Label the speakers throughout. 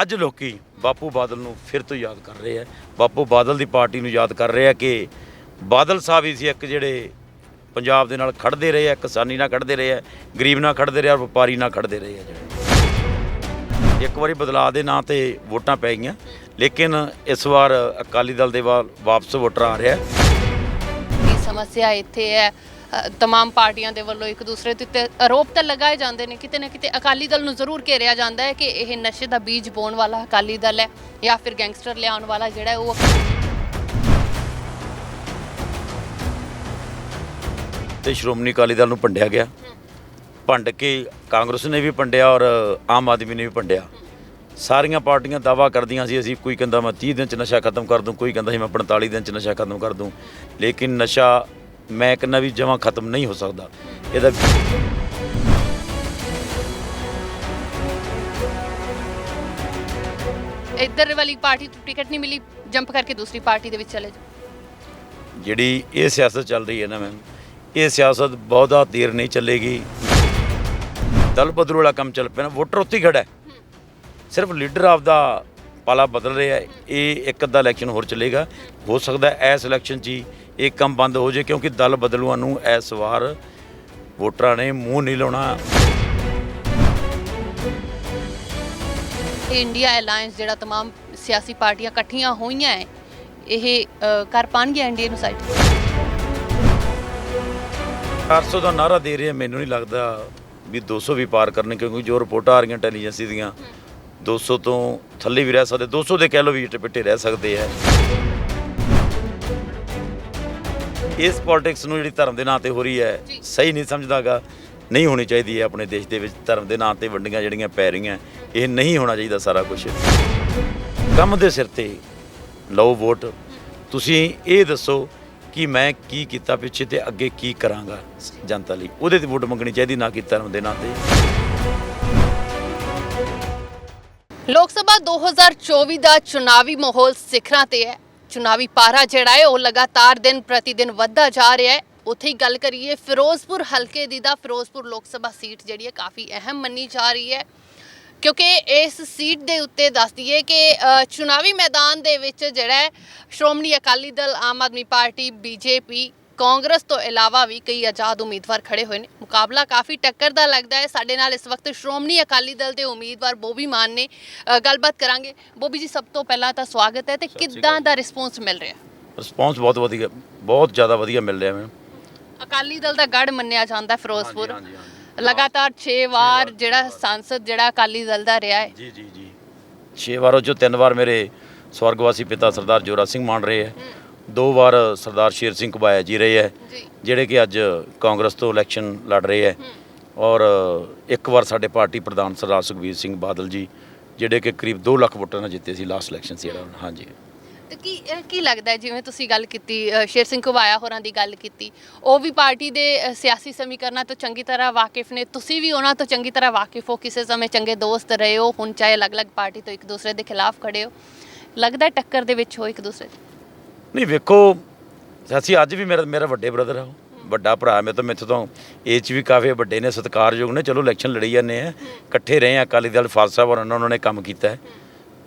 Speaker 1: ਅੱਜ ਲੋਕੀ ਬਾਪੂ ਬਾਦਲ ਨੂੰ ਫਿਰ ਤੋਂ ਯਾਦ ਕਰ ਰਹੇ ਆ। ਬਾਪੂ ਬਾਦਲ ਦੀ ਪਾਰਟੀ ਨੂੰ ਯਾਦ ਕਰ ਰਹੇ ਆ ਕਿ ਬਾਦਲ ਸਾਹਿਬ ਹੀ ਸੀ ਇੱਕ ਜਿਹੜੇ ਪੰਜਾਬ ਦੇ ਨਾਲ ਖੜਦੇ ਰਹੇ ਆ, ਕਿਸਾਨੀ ਨਾਲ ਖੜਦੇ ਰਹੇ ਆ, ਗਰੀਬ ਨਾਲ ਖੜਦੇ ਰਹੇ ਆ ਵਪਾਰੀ ਨਾਲ ਖੜਦੇ ਰਹੇ ਆ ਜਿਹੜੇ। ਇੱਕ ਵਾਰੀ ਬਦਲਾਅ ਦੇ ਨਾਂ ਤੇ ਵੋਟਾਂ ਪੈ ਗਈਆਂ, ਲੇਕਿਨ ਇਸ ਵਾਰ ਅਕਾਲੀ ਦਲ ਦੇ ਵਾ- ਵਾਪਸ ਵੋਟਰ ਆ ਰਿਹਾ।
Speaker 2: ਸਮੱਸਿਆ ਇੱਥੇ ਹੈ? तमाम ਪਾਰਟੀਆਂ ਦੇ ਵੱਲੋਂ ਇੱਕ ਦੂਸਰੇ ਦੇ ਉੱਤੇ ਆਰੋਪ ਤਾਂ ਲਗਾਏ ਜਾਂਦੇ ਨੇ ਕਿਤੇ ਨਾ ਕਿਤੇ ਅਕਾਲੀ ਦਲ ਨੂੰ ਜ਼ਰੂਰ ਘੇਰਿਆ ਜਾਂਦਾ ਹੈ ਕਿ ਇਹ ਨਸ਼ੇ ਦਾ ਬੀਜ ਬੋਣ ਵਾਲਾ ਅਕਾਲੀ ਦਲ ਹੈ ਜਾਂ ਫਿਰ ਗੈਂਗਸਟਰ ਲਿਆਉਣ ਵਾਲਾ ਜਿਹੜਾ ਹੈ ਉਹ
Speaker 1: ਤੇ ਸ਼੍ਰੋਮਣੀ ਅਕਾਲੀ ਦਲ ਨੂੰ ਭੰਡਿਆ ਗਿਆ ਭੰਡ ਕੇ ਕਾਂਗਰਸ ਨੇ ਵੀ ਭੰਡਿਆ ਔਰ ਆਮ ਆਦਮੀ ਨੇ ਵੀ ਭੰਡਿਆ ਸਾਰੀਆਂ ਪਾਰਟੀਆਂ ਦਾਵਾ ਕਰਦੀਆਂ ਸੀ ਅਸੀਂ ਕੋਈ ਕਹਿੰਦਾ ਮੈਂ 30 ਦਿਨ ਚ ਨਸ਼ਾ ਖਤਮ ਕਰ ਦੂੰ ਕੋਈ ਕਹਿੰਦਾ ਸੀ ਮੈਂ 45 ਦਿਨ ਚ ਨਸ਼ਾ ਖਤਮ ਕਰ ਦੂੰ ਲੇਕਿਨ ਨਸ਼ਾ ਮੈਂ ਕਹਿੰਦਾ ਵੀ ਜਮਾਂ ਖਤਮ ਨਹੀਂ ਹੋ ਸਕਦਾ। ਇਹਦਾ
Speaker 2: ਇੱਧਰ ਵਾਲੀ ਪਾਰਟੀ ਤੋਂ ਟਿਕਟ ਨਹੀਂ ਮਿਲੀ ਜੰਪ ਕਰਕੇ ਦੂਸਰੀ ਪਾਰਟੀ ਦੇ ਵਿੱਚ ਚਲੇ ਜਾਓ।
Speaker 1: ਜਿਹੜੀ ਇਹ ਸਿਆਸਤ ਚੱਲ ਰਹੀ ਹੈ ਨਾ ਮੈਮ ਇਹ ਸਿਆਸਤ ਬਹੁਤਾ ਦੇਰ ਨਹੀਂ ਚੱਲੇਗੀ। ਦਲ ਬਦਲੂ ਵਾਲਾ ਕੰਮ ਚੱਲ ਪਿਆ ਨਾ ਵੋਟਰ ਉੱਥੇ ਹੀ ਖੜਾ ਹੈ। ਸਿਰਫ ਲੀਡਰ ਆਫ ਦਾ ਪਾਲਾ ਬਦਲ ਰਿਹਾ ਹੈ ਇਹ ਇੱਕ ਅੱਧਾ ਇਲੈਕਸ਼ਨ ਹੋਰ ਚੱਲੇਗਾ। ਹੋ ਸਕਦਾ ਹੈ ਇਸ ਇਲੈਕਸ਼ਨ 'ਚ ਹੀ ਇਹ ਕੰਮ ਬੰਦ ਹੋ ਜਾਏ ਕਿਉਂਕਿ ਦਲ ਬਦਲੂਆਂ ਨੂੰ ਇਸ ਵਾਰ ਵੋਟਰਾਂ ਨੇ ਮੂੰਹ ਨਹੀਂ ਲਾਉਣਾ
Speaker 2: ਇਹ ਇੰਡੀਆ ਅਲਾਈਅੰਸ ਜਿਹੜਾ तमाम ਸਿਆਸੀ ਪਾਰਟੀਆਂ ਇਕੱਠੀਆਂ ਹੋਈਆਂ ਹੈ ਇਹ ਅ, ਕਰ ਪਾਣਗੇ ਐਨਡੀਏ ਨੂੰ ਸਾਈਡ
Speaker 1: 400 ਦਾ ਨਾਰਾ ਦੇ ਰਹੇ ਆ, ਮੈਨੂੰ ਨਹੀਂ ਲੱਗਦਾ ਵੀ 200 ਵੀ ਪਾਰ ਕਰਨੇ ਕਿਉਂਕਿ ਜੋ ਰਿਪੋਰਟਾਂ ਆ ਰਹੀਆਂ ਇੰਟੈਲੀਜੈਂਸੀ ਦੀਆਂ 200 ਤੋਂ ਥੱਲੇ ਵੀ ਰਹਿ ਸਕਦੇ 200 ਦੇ ਕਹਿ ਲਓ ਵੀ ਟਪਿੱਟੇ ਰਹਿ ਸਕਦੇ ਆ ਇਸ ਪੋਲਿਟਿਕਸ ਨੂੰ ਜਿਹੜੀ ਧਰਮ ਦੇ ਨਾਂ ਤੇ ਹੋ ਰਹੀ ਹੈ। ਸਹੀ ਨਹੀਂ ਸਮਝਦਾਗਾ। ਨਹੀਂ ਹੋਣੀ ਚਾਹੀਦੀ ਹੈ ਆਪਣੇ ਦੇਸ਼ ਦੇ ਵਿੱਚ ਧਰਮ ਦੇ ਨਾਂ ਤੇ ਵੰਡੀਆਂ ਜਿਹੜੀਆਂ ਪੈ ਰਹੀਆਂ ਇਹ ਨਹੀਂ ਹੋਣਾ ਚਾਹੀਦਾ ਸਾਰਾ ਕੁਝ ਕੰਮ ਦੇ ਸਿਰ ਤੇ ਲਓ ਵੋਟ। ਤੁਸੀਂ ਇਹ ਦੱਸੋ ਕਿ ਮੈਂ ਕੀ ਕੀਤਾ ਪਿੱਛੇ ਤੇ ਅੱਗੇ ਕੀ ਕਰਾਂਗਾ ਜਨਤਾ ਲਈ। ਉਹਦੇ ਤੇ ਵੋਟ ਮੰਗਣੀ ਚਾਹੀਦੀ ਨਾ ਕਿ ਧਰਮ ਦੇ ਨਾਂ ਤੇ।
Speaker 2: ਲੋਕ ਸਭਾ 2024 ਦਾ ਚੁਣਾਵੀ ਮਾਹੌਲ ਸਿਖਰਾਂ ਤੇ ਹੈ। ਚੁਣਾਵੀ ਪਾਰਾ ਜਿਹੜਾ ਹੈ ਉਹ ਲਗਾਤਾਰ ਦਿਨ ਪ੍ਰਤੀ ਦਿਨ ਵੱਧਦਾ ਜਾ ਰਿਹਾ ਹੈ ਉੱਥੇ ਹੀ ਗੱਲ ਕਰੀਏ ਫਿਰੋਜ਼ਪੁਰ ਹਲਕੇ ਦੀ ਦਾ ਫਿਰੋਜ਼ਪੁਰ ਲੋਕ ਸਭਾ ਸੀਟ ਜਿਹੜੀ ਹੈ ਕਾਫੀ ਅਹਿਮ ਮੰਨੀ ਜਾ ਰਹੀ ਹੈ ਕਿਉਂਕਿ ਇਸ ਸੀਟ ਦੇ ਉੱਤੇ ਦੱਸ ਦਈਏ ਕਿ ਚੁਣਾਵੀ ਮੈਦਾਨ ਦੇ ਵਿੱਚ ਜਿਹੜਾ Shiromani Akali Dal Aam Aadmi party BJP Congress ਤੋਂ ਇਲਾਵਾ ਵੀ ਕਈ ਆਜ਼ਾਦ ਉਮੀਦਵਾਰ ਖੜੇ ਹੋਏ ਨੇ। ਮੁਕਾਬਲਾ ਕਾਫੀ ਟੱਕਰ ਦਾ ਲੱਗਦਾ ਹੈ। ਸਾਡੇ ਨਾਲ ਇਸ ਵਕਤ ਸ਼੍ਰੋਮਣੀ ਅਕਾਲੀ ਦਲ ਦੇ ਉਮੀਦਵਾਰ ਬੋਬੀ ਮਾਨ ਨੇ ਅ, ਗੱਲਬਾਤ ਕਰਾਂਗੇ। ਬੋਬੀ ਜੀ ਸਭ ਤੋਂ ਪਹਿਲਾਂ ਤਾਂ ਸਵਾਗਤ ਹੈ ਤੇ ਕਿੱਦਾਂ। ਦਾ ਰਿਸਪੌਂਸ ਮਿਲ ਰਿਹਾ?
Speaker 1: ਰਿਸਪੌਂਸ ਬਹੁਤ ਵਧੀਆ ਬਹੁਤ ਜ਼ਿਆਦਾ ਵਧੀਆ ਮਿਲ ਰਿਹਾ ਮੈਨੂੰ।
Speaker 2: ਅਕਾਲੀ ਦਲ ਦਾ ਗੜ ਮੰਨਿਆ ਜਾਂਦਾ ਹੈ ਫਿਰੋਜ਼ਪੁਰ।
Speaker 1: ਹਾਂਜੀ, ਹਾਂਜੀ,
Speaker 2: ਲਗਾਤਾਰ 6 ਵਾਰ ਜਿਹੜਾ ਸੰਸਦ ਜਿਹੜਾ ਅਕਾਲੀ ਦਲ ਦਾ ਰਿਹਾ ਹੈ।
Speaker 1: ਜੀ ਜੀ ਜੀ। ਛੇ ਵਾਰੋਂ ਚੋਂ ਤਿੰਨ ਵਾਰ ਮੇਰੇ ਸਵਰਗਵਾਸੀ ਪਿਤਾ ਸਰਦਾਰ ਜੋਰਾ ਸਿੰਘ ਮਾਨ ਰਹੇ ਹੈ। ਦੋ ਵਾਰ ਸਰਦਾਰ ਸ਼ੇਰ ਸਿੰਘ ਕਬਾਇਆ ਜੀ ਰਹੇ ਹੈ ਜਿਹੜੇ ਕਿ ਅੱਜ ਕਾਂਗਰਸ ਤੋਂ ਇਲੈਕਸ਼ਨ ਲੜ ਰਹੇ ਹੈ। ਔਰ ਇੱਕ ਵਾਰ ਸਾਡੇ ਪਾਰਟੀ ਪ੍ਰਧਾਨ ਸਰਦਾਰ ਸੁਖਬੀਰ ਸਿੰਘ ਬਾਦਲ ਜੀ ਜਿਹੜੇ ਕਿ ਕਰੀਬ 2 ਲੱਖ ਵੋਟਾਂ ਨਾਲ ਜਿੱਤੇ ਸੀ ਲਾਸਟ ਇਲੈਕਸ਼ਨ ਸੀ ਜਿਹੜਾ। ਹਾਂਜੀ।
Speaker 2: ਕੀ ਕੀ ਲੱਗਦਾ ਜਿਵੇਂ ਤੁਸੀਂ ਗੱਲ ਕੀਤੀ ਸ਼ੇਰ ਸਿੰਘ ਘੁਬਾਇਆ ਹੋਰਾਂ ਦੀ ਗੱਲ ਕੀਤੀ ਉਹ ਵੀ ਪਾਰਟੀ ਦੇ ਸਿਆਸੀ ਸਮੀਕਰਨਾਂ ਤੋਂ ਚੰਗੀ ਤਰ੍ਹਾਂ ਵਾਕਿਫ ਨੇ। ਤੁਸੀਂ ਵੀ ਉਹਨਾਂ ਤੋਂ ਚੰਗੀ ਤਰ੍ਹਾਂ ਵਾਕਿਫ ਹੋ ਕਿਸੇ ਸਮੇਂ ਚੰਗੇ ਦੋਸਤ ਰਹੇ ਹੋ ਹੁਣ ਚਾਹੇ ਅਲੱਗ-ਅਲੱਗ ਪਾਰਟੀ ਤੋਂ ਇੱਕ ਦੂਸਰੇ ਦੇ ਖਿਲਾਫ ਖੜੇ ਹੋ। ਲੱਗਦਾ ਟੱਕਰ ਦੇ ਵਿੱਚ ਹੋ ਇੱਕ ਦੂਸਰੇ ਦੇ।
Speaker 1: ਨਹੀਂ ਵੇਖੋ ਅਸੀਂ ਅੱਜ ਵੀ ਮੇਰਾ ਮੇਰਾ ਵੱਡੇ ਬ੍ਰਦਰ ਆ ਉਹ। ਵੱਡਾ ਭਰਾ ਮੇਰੇ ਤੋਂ ਮੈਥੋਂ ਤੋਂ ਏਜ 'ਚ ਵੀ ਕਾਫੀ ਵੱਡੇ ਨੇ ਸਤਿਕਾਰਯੋਗ ਨੇ। ਚਲੋ ਇਲੈਕਸ਼ਨ ਲੜੀ ਜਾਂਦੇ ਆ। ਇਕੱਠੇ ਰਹੇ ਆ ਅਕਾਲੀ ਦਲ ਫਾਜ਼ਲ ਸਾਹਿਬ ਔਰ ਉਹਨਾਂ ਨੇ ਕੰਮ ਕੀਤਾ ਹੈ।